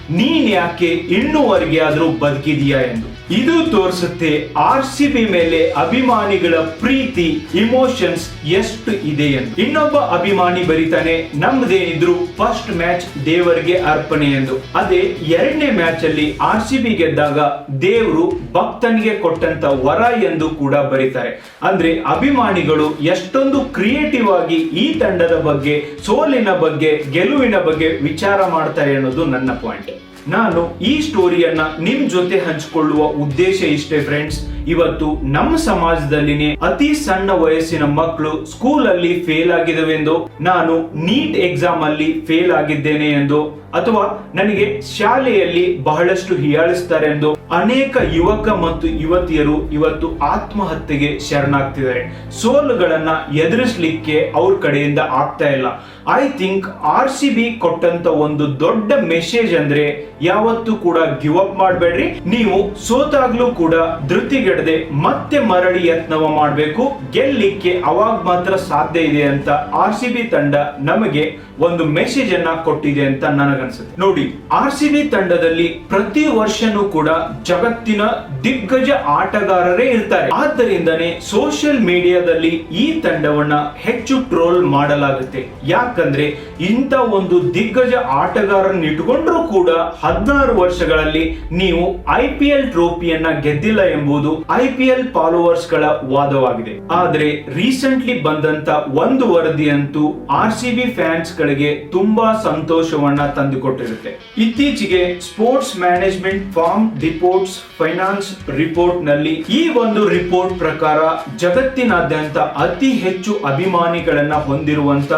ನೀನ್ ಯಾಕೆ ಇನ್ನೂವರೆಗೆ ಆದರೂ ಬದುಕಿದೀಯಾ? ಎಂದು. ಇದು ತೋರಿಸುತ್ತೆ ಆರ್ ಸಿ ಬಿ ಮೇಲೆ ಅಭಿಮಾನಿಗಳ ಪ್ರೀತಿ ಇಮೋಷನ್ಸ್ ಎಷ್ಟು ಇದೆ ಎಂದು. ಇನ್ನೊಬ್ಬ ಅಭಿಮಾನಿ ಬರೀತಾನೆ, ನಮ್ದೇನಿದ್ರು ಫಸ್ಟ್ ಮ್ಯಾಚ್ ದೇವರಿಗೆ ಅರ್ಪಣೆ ಎಂದು. ಅದೇ ಎರಡನೇ ಮ್ಯಾಚ್ ಅಲ್ಲಿ ಆರ್ ಸಿ ಬಿ ಗೆದ್ದಾಗ ದೇವರು ಭಕ್ತನಿಗೆ ಕೊಟ್ಟಂತ ವರ ಎಂದು ಕೂಡ ಬರೀತಾರೆ. ಅಂದ್ರೆ ಅಭಿಮಾನಿಗಳು ಎಷ್ಟೊಂದು ಕ್ರಿಯೇಟಿವ್ ಆಗಿ ಈ ತಂಡದ ಬಗ್ಗೆ, ಸೋಲಿನ ಬಗ್ಗೆ, ಗೆಲುವಿನ ಬಗ್ಗೆ ವಿಚಾರ ಮಾಡ್ತಾರೆ ಅನ್ನೋದು ನನ್ನ ಪಾಯಿಂಟ್ ನಾನು ಈ ಸ್ಟೋರಿಯನ್ನ ನಿಮ್ ಜೊತೆ ಹಂಚಿಕೊಳ್ಳುವ ಉದ್ದೇಶ ಇಷ್ಟೇ ಫ್ರೆಂಡ್ಸ್ ಇವತ್ತು ನಮ್ಮ ಸಮಾಜದಲ್ಲಿನೇ ಅತಿ ಸಣ್ಣ ವಯಸ್ಸಿನ ಮಕ್ಕಳು ಸ್ಕೂಲ್ ಅಲ್ಲಿ ಫೇಲ್ ಆಗಿದವೆಂದು, ನಾನು ನೀಟ್ ಎಕ್ಸಾಮ್ ಅಲ್ಲಿ ಫೇಲ್ ಆಗಿದ್ದೇನೆ ಎಂದು, ಅಥವಾ ನನಗೆ ಶಾಲೆಯಲ್ಲಿ ಬಹಳಷ್ಟು ಹೀಯಾಳಿಸ್ತಾರೆ ಎಂದು ಅನೇಕ ಯುವಕ ಮತ್ತು ಯುವತಿಯರು ಇವತ್ತು ಆತ್ಮಹತ್ಯೆಗೆ ಶರಣಾಗ್ತಿದ್ದಾರೆ. ಸೋಲುಗಳನ್ನ ಎದುರಿಸಲಿಕ್ಕೆ ಅವ್ರ ಕಡೆಯಿಂದ ಆಗ್ತಾ ಇಲ್ಲ. I think R C B ಕೊಟ್ಟಂತ ಒಂದು ದೊಡ್ಡ ಮೆಸೇಜ್ ಅಂದ್ರೆ ಯಾವತ್ತೂ ಕೂಡ ಗಿವ್ ಅಪ್ ಮಾಡಬೇಡ್ರಿ. ನೀವು ಸೋತಾಗ್ಲೂ ಕೂಡ ಧೃತಿಗೆಡದೆ ಮತ್ತೆ ಮರಳಿ ಯತ್ನವ ಮಾಡಬೇಕು. ಗೆಲ್ಲಿಕ್ಕೆ ಅವಾಗ ಮಾತ್ರ ಸಾಧ್ಯ ಇದೆ ಅಂತ ಆರ್ ಸಿ ಬಿ ತಂಡ ನಮಗೆ ಒಂದು ಮೆಸೇಜ್ ಅನ್ನ ಕೊಟ್ಟಿದೆ ಅಂತ ನನಗನ್ಸುತ್ತೆ. ನೋಡಿ ಆರ್ ಸಿ ಬಿ ತಂಡದಲ್ಲಿ ಪ್ರತಿ ವರ್ಷನೂ ಕೂಡ ಜಗತ್ತಿನ ದಿಗ್ಗಜ ಆಟಗಾರರೇ ಇರ್ತಾರೆ. ಆದ್ದರಿಂದನೇ ಸೋಷಿಯಲ್ ಮೀಡಿಯಾದಲ್ಲಿ ಈ ತಂಡವನ್ನ ಹೆಚ್ಚು ಟ್ರೋಲ್ ಮಾಡಲಾಗುತ್ತೆ. ಯಾಕಂದ್ರೆ ಇಂಥ ಒಂದು ದಿಗ್ಗಜ ಆಟಗಾರರನ್ನ ಇಟ್ಕೊಂಡ್ರೂ ಕೂಡ ಹದಿನಾರು ವರ್ಷಗಳಲ್ಲಿ ನೀವು ಐ ಪಿ ಎಲ್ ಟ್ರೋಫಿಯನ್ನ ಗೆದ್ದಿಲ್ಲ ಎಂಬುದು ಐ ಪಿ ಎಲ್ ಫಾಲೋವರ್ಸ್ಗಳ ವಾದವಾಗಿದೆ. ಆದ್ರೆ ರೀಸೆಂಟ್ಲಿ ಬಂದಂತ ಒಂದು ವರದಿಯಂತೂ ಆರ್ ಸಿ ಬಿ ಫ್ಯಾನ್ಸ್ ಗಳಿಗೆ ತುಂಬಾ ಸಂತೋಷವನ್ನ ತಂದುಕೊಟ್ಟಿರುತ್ತೆ. ಇತ್ತೀಚೆಗೆ sports management firm reports finance ರಿಪೋರ್ಟ್ನಲ್ಲಿ ಈ ಒಂದು ರಿಪೋರ್ಟ್ ಪ್ರಕಾರ ಜಗತ್ತಿನಾದ್ಯಂತ ಅತಿ ಹೆಚ್ಚು ಅಭಿಮಾನಿಗಳನ್ನ ಹೊಂದಿರುವಂತ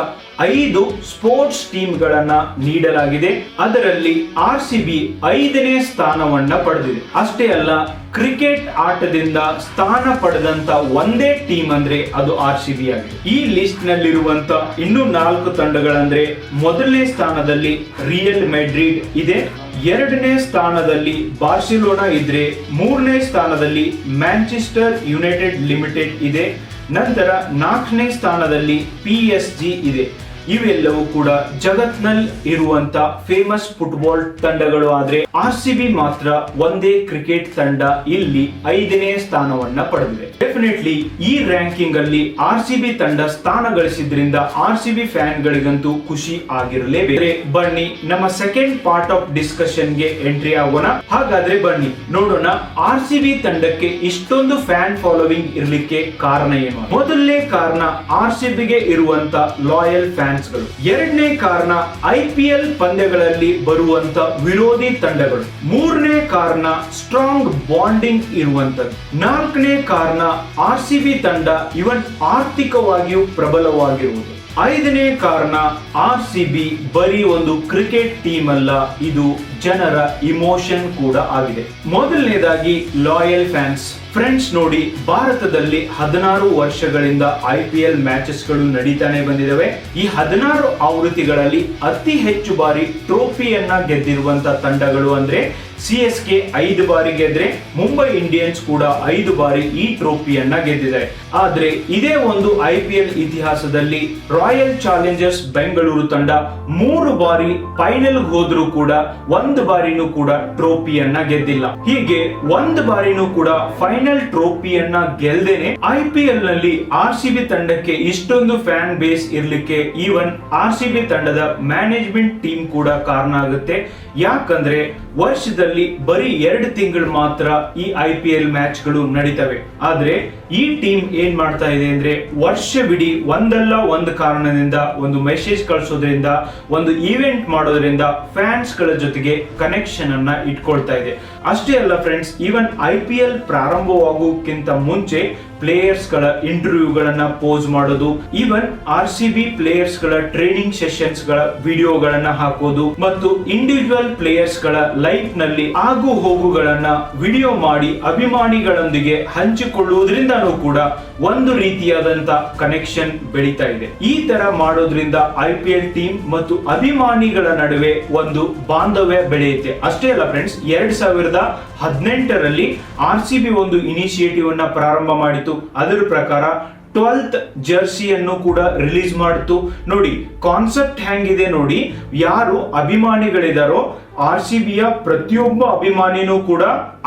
ಐದು ಸ್ಪೋರ್ಟ್ಸ್ ಟೀಮ್ಗಳನ್ನ ನೀಡಲಾಗಿದೆ. ಅದರಲ್ಲಿ ಆರ್ ಸಿ ಬಿ ಐದನೇ ಸ್ಥಾನವನ್ನ ಪಡೆದಿದೆ. ಅಷ್ಟೇ ಅಲ್ಲ ಕ್ರಿಕೆಟ್ ಆಟದಿಂದ ಸ್ಥಾನ ಪಡೆದಂತ ಒಂದೇ ಟೀಮ್ ಅಂದ್ರೆ ಅದು ಆರ್ ಸಿ ಬಿ ಆಗಿದೆ. ಈ ಲಿಸ್ಟ್ ನಲ್ಲಿರುವಂತ ಇನ್ನು ನಾಲ್ಕು ತಂಡಗಳಂದ್ರೆ ಮೊದಲನೇ ಸ್ಥಾನದಲ್ಲಿ ರಿಯಲ್ ಮೆಡ್ರಿಡ್ ಇದೆ. ಎರಡನೇ ಸ್ಥಾನದಲ್ಲಿ ಬಾರ್ಸಿಲೋನಾ ಇದ್ರೆ ಮೂರನೇ ಸ್ಥಾನದಲ್ಲಿ ಮ್ಯಾಂಚೆಸ್ಟರ್ ಯುನೈಟೆಡ್ ಲಿಮಿಟೆಡ್ ಇದೆ. ನಂತರ ನಾಲ್ಕನೇ ಸ್ಥಾನದಲ್ಲಿ ಪಿ ಎಸ್ ಜಿ ಇದೆ. ಇವೆಲ್ಲವೂ ಕೂಡ ಜಗತ್ನಲ್ಲಿ ಇರುವಂತ ಫೇಮಸ್ ಫುಟ್ಬಾಲ್ ತಂಡಗಳು ಆದ್ರೆ ಆರ್ ಸಿ ಬಿ ಮಾತ್ರ ಒಂದೇ ಕ್ರಿಕೆಟ್ ತಂಡ ಇಲ್ಲಿ ಐದನೇ ಸ್ಥಾನವನ್ನ ಪಡೆದಿದೆ. ಡೆಫಿನೆಟ್ಲಿ ಈ ರ್ಯಾಂಕಿಂಗ್ ಅಲ್ಲಿ ಆರ್ ಸಿ ಬಿ ತಂಡ ಸ್ಥಾನ ಗಳಿಸಿದ್ರಿಂದ ಆರ್ ಸಿ ಬಿ ಫ್ಯಾನ್ ಗಳಿಗಂತೂ ಖುಷಿ ಆಗಿರಲೇಬೇಕು. ಬನ್ನಿ, ನಮ್ಮ ಸೆಕೆಂಡ್ ಪಾರ್ಟ್ ಆಫ್ ಡಿಸ್ಕಷನ್ಗೆ ಎಂಟ್ರಿ ಆಗೋಣ. ಹಾಗಾದ್ರೆ ಬನ್ನಿ, ನೋಡೋಣ ಆರ್ ಸಿ ಬಿ ತಂಡಕ್ಕೆ ಇಷ್ಟೊಂದು ಫ್ಯಾನ್ ಫಾಲೋವಿಂಗ್ ಇರ್ಲಿಕ್ಕೆ ಕಾರಣ ಏನು ಮೊದಲನೇ ಕಾರಣ ಆರ್ ಸಿ ಬಿಗೆ ಇರುವಂತ ಲಾಯಲ್ ಫ್ಯಾನ್ಸ್ ಗಳು ಎರಡನೇ ಕಾರಣ ಐ ಪಿ ಎಲ್ ಪಂದ್ಯಗಳಲ್ಲಿ ಬರುವಂತ ವಿರೋಧಿ ತಂಡಗಳು. ಮೂರನೇ ಕಾರಣ ಸ್ಟ್ರಾಂಗ್ ಬಾಂಡಿಂಗ್ ಇರುವಂತದ್ದು. ನಾಲ್ಕನೇ ಕಾರಣ ಆರ್ ಸಿ ಬಿ ತಂಡ ಇವನ್ ಆರ್ಥಿಕವಾಗಿಯೂ ಪ್ರಬಲವಾಗಿರುವುದು. ಐದನೇ ಕಾರಣ ಆರ್ ಸಿ ಬಿ ಬರೀ ಒಂದು ಕ್ರಿಕೆಟ್ ಟೀಮ್ ಅಲ್ಲ ಇದು ಜನರ ಇಮೋಷನ್ ಕೂಡ ಆಗಿದೆ. ಮೊದಲನೇದಾಗಿ ಲಾಯಲ್ ಫ್ಯಾನ್ಸ್ ಫ್ರೆಂಡ್ಸ್ ನೋಡಿ ಭಾರತದಲ್ಲಿ ಹದಿನಾರು ವರ್ಷಗಳಿಂದ ಐ ಪಿ ಎಲ್ ಮ್ಯಾಚಸ್ಗಳು ನಡೀತಾನೆ ಬಂದಿದ್ದಾವೆ ಈ ಹದಿನಾರು ಆವೃತ್ತಿಗಳಲ್ಲಿ ಅತಿ ಹೆಚ್ಚು ಬಾರಿ ಟ್ರೋಫಿಯನ್ನ ಗೆದ್ದಿರುವಂತ ತಂಡಗಳು ಅಂದ್ರೆ ಸಿ ಎಸ್ ಕೆ ಐದು ಬಾರಿ ಗೆದ್ರೆ ಮುಂಬೈ ಇಂಡಿಯನ್ಸ್ ಕೂಡ ಐದು ಬಾರಿ ಈ ಟ್ರೋಫಿಯನ್ನ ಗೆದ್ದಿದೆ ಆದ್ರೆ ಇದೇ ಒಂದು ಐ ಪಿ ಎಲ್ ಇತಿಹಾಸದಲ್ಲಿ ರಾಯಲ್ ಚಾಲೆಂಜರ್ಸ್ ಬೆಂಗಳೂರು ತಂಡ ಮೂರು ಬಾರಿ ಫೈನಲ್ ಹೋದ್ರೂ ಕೂಡ ಒಂದು ಬಾರಿನೂ ಕೂಡ ಟ್ರೋಫಿಯನ್ನ ಗೆದ್ದಿಲ್ಲ. ಹೀಗೆ ಒಂದು ಬಾರಿನೂ ಕೂಡ ಫೈನಲ್ ಟ್ರೋಫಿಯನ್ನ ಗೆಲ್ದೇನೆ ಐ ಪಿ ಎಲ್ನಲ್ಲಿ ಆರ್ ಸಿ ಬಿ ತಂಡಕ್ಕೆ ಇಷ್ಟೊಂದು ಫ್ಯಾನ್ ಬೇಸ್ ಇರ್ಲಿಕ್ಕೆ ಈವನ್ ಆರ್ ಸಿ ಬಿ ತಂಡದ ಮ್ಯಾನೇಜ್ಮೆಂಟ್ ಟೀಮ್ ಕೂಡ ಕಾರಣ ಆಗುತ್ತೆ. ಯಾಕಂದ್ರೆ ವರ್ಷದಲ್ಲಿ ಬರೀ ಎರಡು ತಿಂಗಳು ಮಾತ್ರ ಈ ಐ ಪಿ ಎಲ್ ಮ್ಯಾಚ್ಗಳು ನಡೀತವೆ. ಆದ್ರೆ ಈ ಟೀಮ್ ಏನ್ ಮಾಡ್ತಾ ಇದೆ ಅಂದ್ರೆ ವರ್ಷವಿಡೀ ಒಂದಲ್ಲ ಒಂದು ಕಾರಣದಿಂದ, ಒಂದು ಮೆಸೇಜ್ ಕಳಿಸೋದ್ರಿಂದ, ಒಂದು ಇವೆಂಟ್ ಮಾಡೋದ್ರಿಂದ ಫ್ಯಾನ್ಸ್ಗಳ ಜೊತೆಗೆ ಕನೆಕ್ಷನ್ ಅನ್ನ ಇಟ್ಕೊಳ್ತಾ ಇದೆ. ಅಷ್ಟೇ ಅಲ್ಲ friends even I P L ಪ್ರಾರಂಭವಾಗೋಕ್ಕಿಂತ ಮುಂಚೆ ಪ್ಲೇಯರ್ಸ್ಗಳ ಇಂಟರ್ವ್ಯೂಗಳನ್ನ ಪೋಸ್ ಮಾಡೋದು ಈವನ್ ಆರ್ ಸಿ ಬಿ ಪ್ಲೇಯರ್ಸ್ಗಳ ಟ್ರೈನಿಂಗ್ ಸೆಷನ್ಸ್ಗಳ ವಿಡಿಯೋಗಳನ್ನ ಹಾಕೋದು, ಮತ್ತು ಇಂಡಿವಿಜುವಲ್ ಪ್ಲೇಯರ್ಸ್ಗಳ ಲೈಫ್ನಲ್ಲಿ ಆಗು ಹೋಗುಗಳನ್ನ ವಿಡಿಯೋ ಮಾಡಿ ಅಭಿಮಾನಿಗಳೊಂದಿಗೆ ಹಂಚಿಕೊಳ್ಳುವುದರಿಂದನೂ ಕೂಡ ಒಂದು ರೀತಿಯಾದಂತ ಕನೆಕ್ಷನ್ ಬೆಳೀತಾ ಇದೆ. ಈ ತರ ಮಾಡೋದ್ರಿಂದ ಐ ಪಿ ಎಲ್ ಟೀಮ್ ಮತ್ತು ಅಭಿಮಾನಿಗಳ ನಡುವೆ ಒಂದು ಬಾಂಧವ್ಯ ಬೆಳೆಯುತ್ತೆ. ಅಷ್ಟೇ ಅಲ್ಲ ಫ್ರೆಂಡ್ಸ್ ಎರಡ್ ಸಾವಿರದ ಹದಿನೆಂಟರಲ್ಲಿ ಆರ್ ಸಿ ಬಿ ಒಂದು ಇನಿಷಿಯೇಟಿವ್ ಅನ್ನ ಪ್ರಾರಂಭ ಮಾಡಿತು. ಅದರ ಪ್ರಕಾರ ಟ್ವೆಲ್ತ್ ಜರ್ಸಿಯನ್ನು ಕೂಡ ರಿಲೀಸ್ ಮಾಡಿತು. ನೋಡಿ ಕಾನ್ಸೆಪ್ಟ್ ಹೆಂಗಿದೆ ನೋಡಿ. ಯಾರು ಅಭಿಮಾನಿಗಳಿದಾರೋ ಆರ್ ಸಿ ಬಿಯ ಪ್ರತಿಯೊಬ್ಬ ಅಭಿಮಾನಿನೂ ಕೂಡ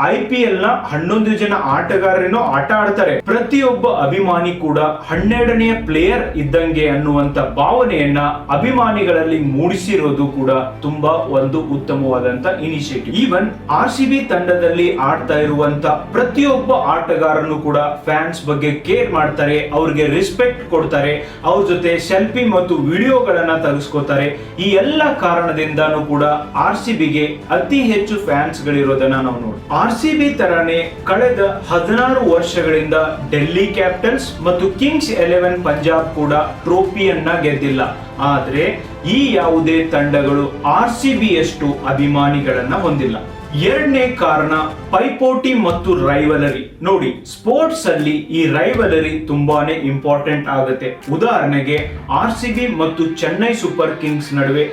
ಐ ಪಿ ಎಲ್ನ ಹನ್ನೊಂದು ಜನ ಆಟಗಾರರೇನೋ ಆಟ ಆಡ್ತಾರೆ. ಪ್ರತಿಯೊಬ್ಬ ಅಭಿಮಾನಿ ಕೂಡ ಹನ್ನೆರಡನೆಯ ಪ್ಲೇಯರ್ ಇದ್ದಂಗೆ ಅನ್ನುವಂತ ಭಾವನೆಯನ್ನ ಅಭಿಮಾನಿಗಳಲ್ಲಿ ಮೂಡಿಸಿರೋದು ಕೂಡ ತುಂಬಾ ಒಂದು ಉತ್ತಮವಾದಂತ initiative. Even R C B ತಂಡದಲ್ಲಿ ಆಡ್ತಾ ಇರುವಂತ ಪ್ರತಿಯೊಬ್ಬ ಆಟಗಾರನು ಕೂಡ ಫ್ಯಾನ್ಸ್ ಬಗ್ಗೆ ಕೇರ್ ಮಾಡ್ತಾರೆ, ಅವ್ರಿಗೆ ರೆಸ್ಪೆಕ್ಟ್ ಕೊಡ್ತಾರೆ, ಅವ್ರ ಜೊತೆ ಸೆಲ್ಫಿ ಮತ್ತು ವಿಡಿಯೋಗಳನ್ನ ತೆಗೆಸ್ಕೋತಾರೆ. ಈ ಎಲ್ಲ ಕಾರಣದಿಂದಾನು ಕೂಡ ಆರ್ ಸಿ ಬಿಗೆ ಅತಿ ಹೆಚ್ಚು ಫ್ಯಾನ್ಸ್ ಗಳಿರೋದನ್ನ ನಾವು ನೋಡಿ ಆರ್ ಸಿ ಬಿ ತರಾನೇ ಕಳೆದ ಹದಿನಾರು ವರ್ಷಗಳಿಂದ ಡೆಲ್ಲಿ ಕ್ಯಾಪಿಟಲ್ಸ್ ಮತ್ತು ಕಿಂಗ್ಸ್ ಎಲೆವೆನ್ ಪಂಜಾಬ್ ಕೂಡ ಟ್ರೋಫಿಯನ್ನ ಗೆದ್ದಿಲ್ಲ. ಆದ್ರೆ ಈ ಯಾವುದೇ ತಂಡಗಳು ಆರ್ ಸಿ ಬಿಯಷ್ಟು ಅಭಿಮಾನಿಗಳನ್ನ ಹೊಂದಿಲ್ಲ. ಎರಡನೇ ಕಾರಣ ಪೈಪೋಟಿ ಮತ್ತು ರೈವಲರಿ. ನೋಡಿ ಸ್ಪೋರ್ಟ್ಸ್ ಅಲ್ಲಿ ಈ ರೈವಲರಿ ತುಂಬಾನೇ ಇಂಪಾರ್ಟೆಂಟ್ ಆಗುತ್ತೆ. ಉದಾಹರಣೆಗೆ ಆರ್ ಸಿ ಬಿ ಮತ್ತು ಚೆನ್ನೈ ಸೂಪರ್ ಕಿಂಗ್ಸ್ ನಡುವೆ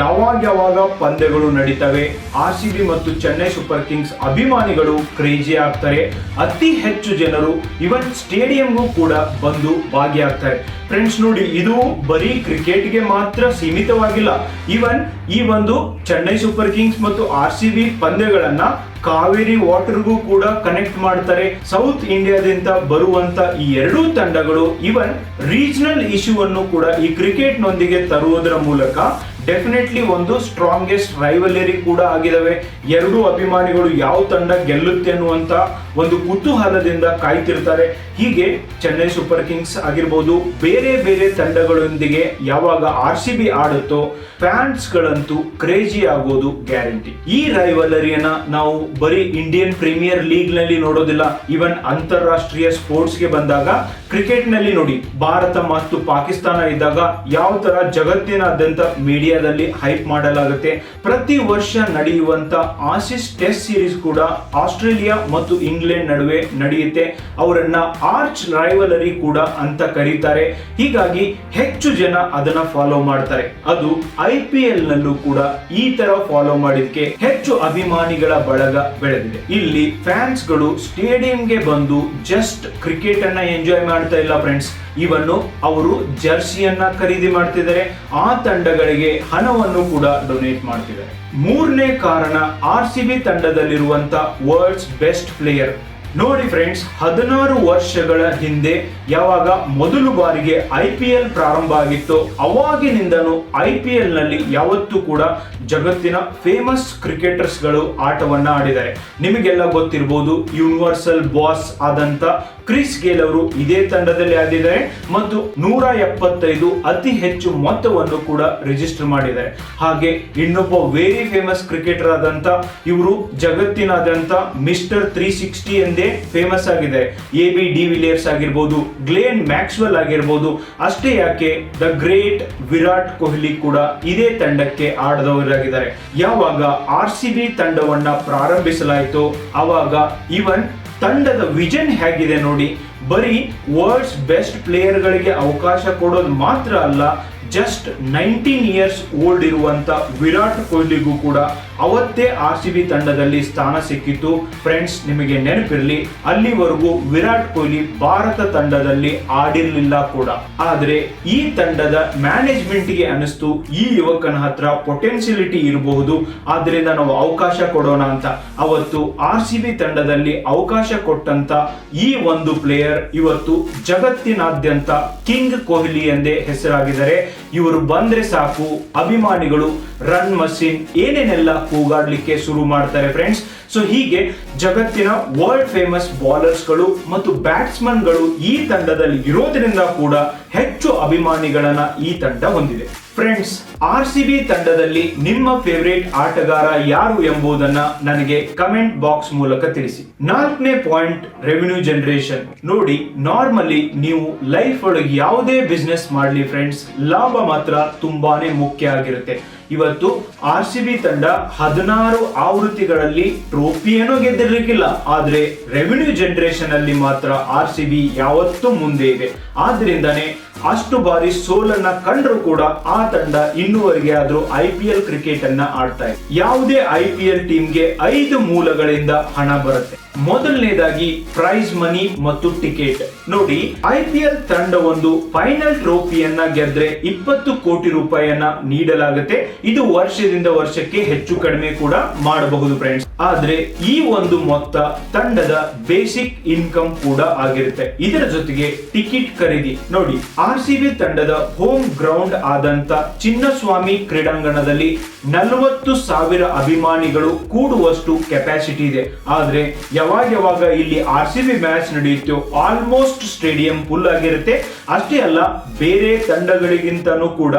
ಯಾವಾಗ ಯಾವಾಗ ಪಂದ್ಯಗಳು ನಡೀತವೆ ಆರ್ ಸಿ ಬಿ ಮತ್ತು ಚೆನ್ನೈ ಸೂಪರ್ ಕಿಂಗ್ಸ್ ಅಭಿಮಾನಿಗಳು ಕ್ರೇಜಿ ಆಗ್ತಾರೆ, ಅತಿ ಹೆಚ್ಚು ಜನರು ಇವನ್ ಸ್ಟೇಡಿಯಂಗೂ ಕೂಡ ಬಂದು ಭಾಗಿಯಾಗ್ತಾರೆ. ಫ್ರೆಂಡ್ಸ್ ನೋಡಿ, ಇದು ಬರೀ ಕ್ರಿಕೆಟ್ಗೆ ಮಾತ್ರ ಸೀಮಿತವಾಗಿಲ್ಲ. ಇವನ್ ಈ ಒಂದು ಚೆನ್ನೈ ಸೂಪರ್ ಕಿಂಗ್ಸ್ ಮತ್ತು ಆರ್ ಸಿ ಬಿ ಪಂದ್ಯಗಳನ್ನ ಕಾವೇರಿ ವಾಟರ್ಗೂ ಕೂಡ ಕನೆಕ್ಟ್ ಮಾಡ್ತಾರೆ ಸೌತ್ ಇಂಡಿಯಾದಿಂದ ಬರುವಂತ ಈ ಎರಡೂ ತಂಡಗಳು. ಇವನ್ ರೀಜನಲ್ ಇಶ್ಯೂ ಅನ್ನು ಕೂಡ ಈ ಕ್ರಿಕೆಟ್ ನೊಂದಿಗೆ ತರುವುದರ ಮೂಲಕ ಡೆಫಿನೆಟ್ಲಿ ಒಂದು ಸ್ಟ್ರಾಂಗೆಸ್ಟ್ ರೈವಲರಿ ಕೂಡ ಆಗಿದಾವೆ. ಎರಡೂ ಅಭಿಮಾನಿಗಳು ಯಾವ ತಂಡ ಗೆಲ್ಲುತ್ತೆ ಅನ್ನುವಂತ ಒಂದು ಕುತೂಹಲದಿಂದ ಕಾಯ್ತಿರ್ತಾರೆ. ಹೀಗೆ ಚೆನ್ನೈ ಸೂಪರ್ ಕಿಂಗ್ಸ್ ಆಗಿರ್ಬೋದು, ಬೇರೆ ಬೇರೆ ತಂಡಗಳೊಂದಿಗೆ ಯಾವಾಗ ಆರ್ ಸಿ ಬಿ ಆಡುತ್ತೋ ಫ್ಯಾನ್ಸ್ ಗಳಂತೂ ಕ್ರೇಜಿ ಆಗೋದು ಗ್ಯಾರಂಟಿ ಈ ರೈವಲರಿಯನ್ನ ನಾವು ಬರೀ ಇಂಡಿಯನ್ ಪ್ರೀಮಿಯರ್ ಲೀಗ್ನಲ್ಲಿ ನೋಡೋದಿಲ್ಲ ಇವನ್ ಅಂತಾರಾಷ್ಟ್ರೀಯ ಸ್ಪೋರ್ಟ್ಸ್ಗೆ ಬಂದಾಗ ಕ್ರಿಕೆಟ್ನಲ್ಲಿ ನೋಡಿ, ಭಾರತ ಮತ್ತು ಪಾಕಿಸ್ತಾನ ಇದ್ದಾಗ ಯಾವ ತರ ಜಗತ್ತಿನಾದ್ಯಂತ ಮೀಡಿಯಾದಲ್ಲಿ ಹೈಪ್ ಮಾಡಲಾಗುತ್ತೆ. ಪ್ರತಿ ವರ್ಷ ನಡೆಯುವಂತ ಆಸಿಸ್ ಟೆಸ್ಟ್ ಸೀರೀಸ್ ಕೂಡ ಆಸ್ಟ್ರೇಲಿಯಾ ಮತ್ತು ಇಂಗ್ಲೆಂಡ್ ನಡುವೆ ನಡೆಯುತ್ತೆ. ಅವರನ್ನ ಆರ್ಚ್ ರೈವಲರಿ ಕೂಡ ಅಂತ ಕರೀತಾರೆ. ಹೀಗಾಗಿ ಹೆಚ್ಚು ಜನ ಅದನ್ನ ಫಾಲೋ ಮಾಡ್ತಾರೆ. ಅದು ಐ ಪಿ ಎಲ್ ನಲ್ಲೂ ಕೂಡ ಈ ತರ ಫಾಲೋ ಮಾಡಿದಕ್ಕೆ ಹೆಚ್ಚು ಅಭಿಮಾನಿಗಳ ಬಳಗ. ಬೆಳೆದಿದೆ. ಇಲ್ಲಿ ಫ್ಯಾನ್ಸ್ಗಳು ಸ್ಟೇಡಿಯಂಗೆ ಬಂದು ಜಸ್ಟ್ ಕ್ರಿಕೆಟ್ ಅನ್ನ ಎಂಜಾಯ್ ಮಾಡ್ತಾ ಇಲ್ಲ ಫ್ರೆಂಡ್ಸ್ ಇವನ್ನು ಅವರು ಜರ್ಸಿಯನ್ನ ಖರೀದಿ ಮಾಡ್ತಿದ್ದಾರೆ. ಆ ತಂಡಗಳಿಗೆ ಹಣವನ್ನು ಕೂಡ ಡೊನೇಟ್ ಮಾಡ್ತಿದ್ದಾರೆ. ಮೂರನೇ ಕಾರಣ ಆರ್ ಸಿ ಬಿ ತಂಡದಲ್ಲಿರುವಂತ ವರ್ಲ್ಡ್ಸ್ ಬೆಸ್ಟ್ ಪ್ಲೇಯರ್ ನೋಡಿ ಫ್ರೆಂಡ್ಸ್ ಹದಿನಾರು ವರ್ಷಗಳ ಹಿಂದೆ ಯಾವಾಗ ಮೊದಲು ಬಾರಿಗೆ ಐ ಪಿ ಎಲ್ ಪ್ರಾರಂಭ ಆಗಿತ್ತು ಅವಾಗಿನಿಂದನೂ ಐ ಪಿ ಎಲ್ನಲ್ಲಿ ಯಾವತ್ತೂ ಕೂಡ ಜಗತ್ತಿನ ಫೇಮಸ್ ಕ್ರಿಕೆಟರ್ಸ್ಗಳು ಆಟವನ್ನು ಆಡಿದ್ದಾರೆ. ನಿಮಗೆಲ್ಲ ಗೊತ್ತಿರಬಹುದು ಯೂನಿವರ್ಸಲ್ ಬಾಸ್ ಆದಂತ ಕ್ರಿಸ್ ಗೇಲ್ ಅವರು ಇದೇ ತಂಡದಲ್ಲಿ ಆಡಿದ್ದಾರೆ ಮತ್ತು ನೂರ ಎಪ್ಪತ್ತೈದು ಅತಿ ಹೆಚ್ಚು ಮೊತ್ತವನ್ನು ಕೂಡ ರಿಜಿಸ್ಟರ್ ಮಾಡಿದ್ದಾರೆ. ಹಾಗೆ ಇನ್ನೊಬ್ಬ ವೆರಿ ಫೇಮಸ್ ಕ್ರಿಕೆಟರ್ ಆದಂತ ಇವರು ಜಗತ್ತಿನಾದ್ಯಂತ ಮಿಸ್ಟರ್ ತ್ರೀ ಸಿಕ್ಸ್ಟಿ ಎಂದೇ ಫೇಮಸ್ ಆಗಿದ್ದಾರೆ ಎ ಬಿ ಡಿ ವಿಲಿಯರ್ಸ್ ಆಗಿರ್ಬೋದು ಗ್ಲೇನ್ ಮ್ಯಾಕ್ಸ್ವೆಲ್ ಆಗಿರ್ಬೋದು, ಅಷ್ಟೇ ಯಾಕೆ ದ ಗ್ರೇಟ್ ವಿರಾಟ್ ಕೊಹ್ಲಿ ಕೂಡ ಇದೇ ತಂಡಕ್ಕೆ ಆಡದವರಾಗಿದ್ದಾರೆ ಯಾವಾಗ ಆರ್ ಸಿ ಬಿ ತಂಡವನ್ನ ಪ್ರಾರಂಭಿಸಲಾಯಿತು ಅವಾಗ ಇವನ್ ತಂಡದ ವಿಜನ್ ಹೇಗಿದೆ ನೋಡಿ, ಬರೀ ವರ್ಲ್ಡ್ಸ್ ಬೆಸ್ಟ್ ಪ್ಲೇಯರ್ಗಳಿಗೆ ಅವಕಾಶ ಕೊಡೋದು ಮಾತ್ರ ಅಲ್ಲ ಜಸ್ಟ್ ನೈನ್ಟೀನ್ ಇಯರ್ಸ್ ಓಲ್ಡ್ ಇರುವಂತ ವಿರಾಟ್ ಕೊಹ್ಲಿಗೂ ಕೂಡ ಅವತ್ತೇ ಆರ್ ಸಿ ಬಿ ತಂಡದಲ್ಲಿ ಸ್ಥಾನ ಸಿಕ್ಕಿತು ಫ್ರೆಂಡ್ಸ್, ನಿಮಗೆ ನೆನಪಿರಲಿ, ಅಲ್ಲಿವರೆಗೂ ವಿರಾಟ್ ಕೊಹ್ಲಿ ಭಾರತ ತಂಡದಲ್ಲಿ ಆಡಿರಲಿಲ್ಲ ಕೂಡ. ಆದರೆ ಈ ತಂಡದ ಮ್ಯಾನೇಜ್ಮೆಂಟ್ಗೆ ಅನಿಸ್ತು ಈ ಯುವಕನ ಹತ್ರ ಪೊಟೆನ್ಶಿಯಲಿಟಿ ಇರಬಹುದು, ಆದ್ರಿಂದ ನಾವು ಅವಕಾಶ ಕೊಡೋಣ ಅಂತ. ಅವತ್ತು ಆರ್ ಸಿ ಬಿ ತಂಡದಲ್ಲಿ ಅವಕಾಶ ಕೊಟ್ಟಂತ ಈ ಒಂದು ಪ್ಲೇಯರ್ ಇವತ್ತು ಜಗತ್ತಿನಾದ್ಯಂತ ಕಿಂಗ್ ಕೊಹ್ಲಿ ಎಂದೇ ಹೆಸರಾಗಿದ್ದಾರೆ. ಇವರು ಬಂದ್ರೆ ಸಾಕು, ಅಭಿಮಾನಿಗಳು, ರನ್ ಮಷಿನ್, ಏನೇನೆಲ್ಲ ಕೂಗಾಡ್ಲಿಕ್ಕೆ ಶುರು ಮಾಡ್ತಾರೆ ಫ್ರೆಂಡ್ಸ್ ಸೊ ಹೀಗೆ ಜಗತ್ತಿನ ವರ್ಲ್ಡ್ ಫೇಮಸ್ ಬಾಲರ್ಸ್ಗಳು ಮತ್ತು ಬ್ಯಾಟ್ಸ್ಮನ್ಗಳು ಈ ತಂಡದಲ್ಲಿ ಇರೋದ್ರಿಂದ ಕೂಡ ಹೆಚ್ಚು ಅಭಿಮಾನಿಗಳನ್ನ ಈ ತಂಡ ಹೊಂದಿದೆ. ಫ್ರೆಂಡ್ಸ್ ಆರ್ ಸಿ ಬಿ ತಂಡದಲ್ಲಿ ನಿಮ್ಮ ಫೇವರೇಟ್ ಆಟಗಾರ ಯಾರು ಎಂಬುದನ್ನ ನನಗೆ ಕಮೆಂಟ್ ಬಾಕ್ಸ್ ಮೂಲಕ ತಿಳಿಸಿ. ನಾಲ್ಕನೇ ಪಾಯಿಂಟ್ ರೆವಿನ್ಯೂ ಜನರೇಷನ್ ನೋಡಿ ನಾರ್ಮಲಿ ನೀವು ಲೈಫ್ ಒಳಗೆ ಯಾವುದೇ ಬಿಸ್ನೆಸ್ ಮಾಡಲಿ ಫ್ರೆಂಡ್ಸ್ ಲಾಭ ಮಾತ್ರ ತುಂಬಾನೇ ಮುಖ್ಯ ಆಗಿರುತ್ತೆ. ಇವತ್ತು ಆರ್ ಸಿ ಬಿ ತಂಡ ಹದಿನಾರು ಆವೃತ್ತಿಗಳಲ್ಲಿ ಟ್ರೋಫಿ ಏನೋ ಗೆದ್ದಿರ್ಲಿಕ್ಕಿಲ್ಲ. ಆದ್ರೆ ರೆವಿನ್ಯೂ ಜನರೇಷನ್ ಅಲ್ಲಿ ಮಾತ್ರ ಆರ್ ಸಿ ಬಿ ಯಾವತ್ತೂ ಮುಂದೆ ಇದೆ. ಆದ್ರಿಂದಾನೇ ಅಷ್ಟು ಬಾರಿ ಸೋಲನ್ನ ಕಂಡ್ರು ಕೂಡ ಆ ತಂಡ ಇನ್ನುವರೆಗೆ ಆದ್ರೂ ಐ ಪಿ ಎಲ್ ಕ್ರಿಕೆಟ್ ಅನ್ನ ಆಡ್ತಾ ಇದೆ. ಯಾವುದೇ ಐ ಪಿ ಎಲ್ ಟೀಮ್ಗೆ ಐದು ಮೂಲಗಳಿಂದ ಹಣ ಬರುತ್ತೆ. ಮೊದಲನೇದಾಗಿ ಪ್ರೈಸ್ ಮನಿ ಮತ್ತು ಟಿಕೆಟ್ ನೋಡಿ ಐ ಪಿ ಎಲ್ ತಂಡ ಒಂದು ಫೈನಲ್ ಟ್ರೋಫಿಯನ್ನ ಗೆದ್ರೆ ಇಪ್ಪತ್ತು ಕೋಟಿ ರೂಪಾಯಿಯನ್ನ ನೀಡಲಾಗುತ್ತೆ. ಇದು ವರ್ಷದಿಂದ ವರ್ಷಕ್ಕೆ ಹೆಚ್ಚು ಕಡಿಮೆ ಕೂಡ ಮಾಡಬಹುದು ಫ್ರೆಂಡ್ಸ್ ಆದ್ರೆ ಈ ಒಂದು ಮೊತ್ತ ತಂಡದ ಬೇಸಿಕ್ ಇನ್ಕಮ್ ಕೂಡ ಆಗಿರುತ್ತೆ. ಇದರ ಜೊತೆಗೆ ಟಿಕೆಟ್ ಖರೀದಿ. ನೋಡಿ ಆರ್ ಸಿ ತಂಡದ ಹೋಮ್ ಗ್ರೌಂಡ್ ಆದಂತ ಚಿನ್ನಸ್ವಾಮಿ ಕ್ರೀಡಾಂಗಣದಲ್ಲಿ ನಲವತ್ತು ಸಾವಿರ ಅಭಿಮಾನಿಗಳು ಕೂಡುವಷ್ಟು ಕೆಪಾಸಿಟಿ ಇದೆ. ಆದ್ರೆ ಯಾವಾಗ ಯಾವಾಗ ಇಲ್ಲಿ ಆರ್ ಸಿ ಬಿ ಮ್ಯಾಚ್ ನಡೆಯುತ್ತೋ ಆಲ್ಮೋಸ್ಟ್ ಸ್ಟೇಡಿಯಂ ಫುಲ್ ಆಗಿರುತ್ತೆ. ಅಷ್ಟೇ ಅಲ್ಲ, ಬೇರೆ ತಂಡಗಳಿಗಿಂತನೂ ಕೂಡ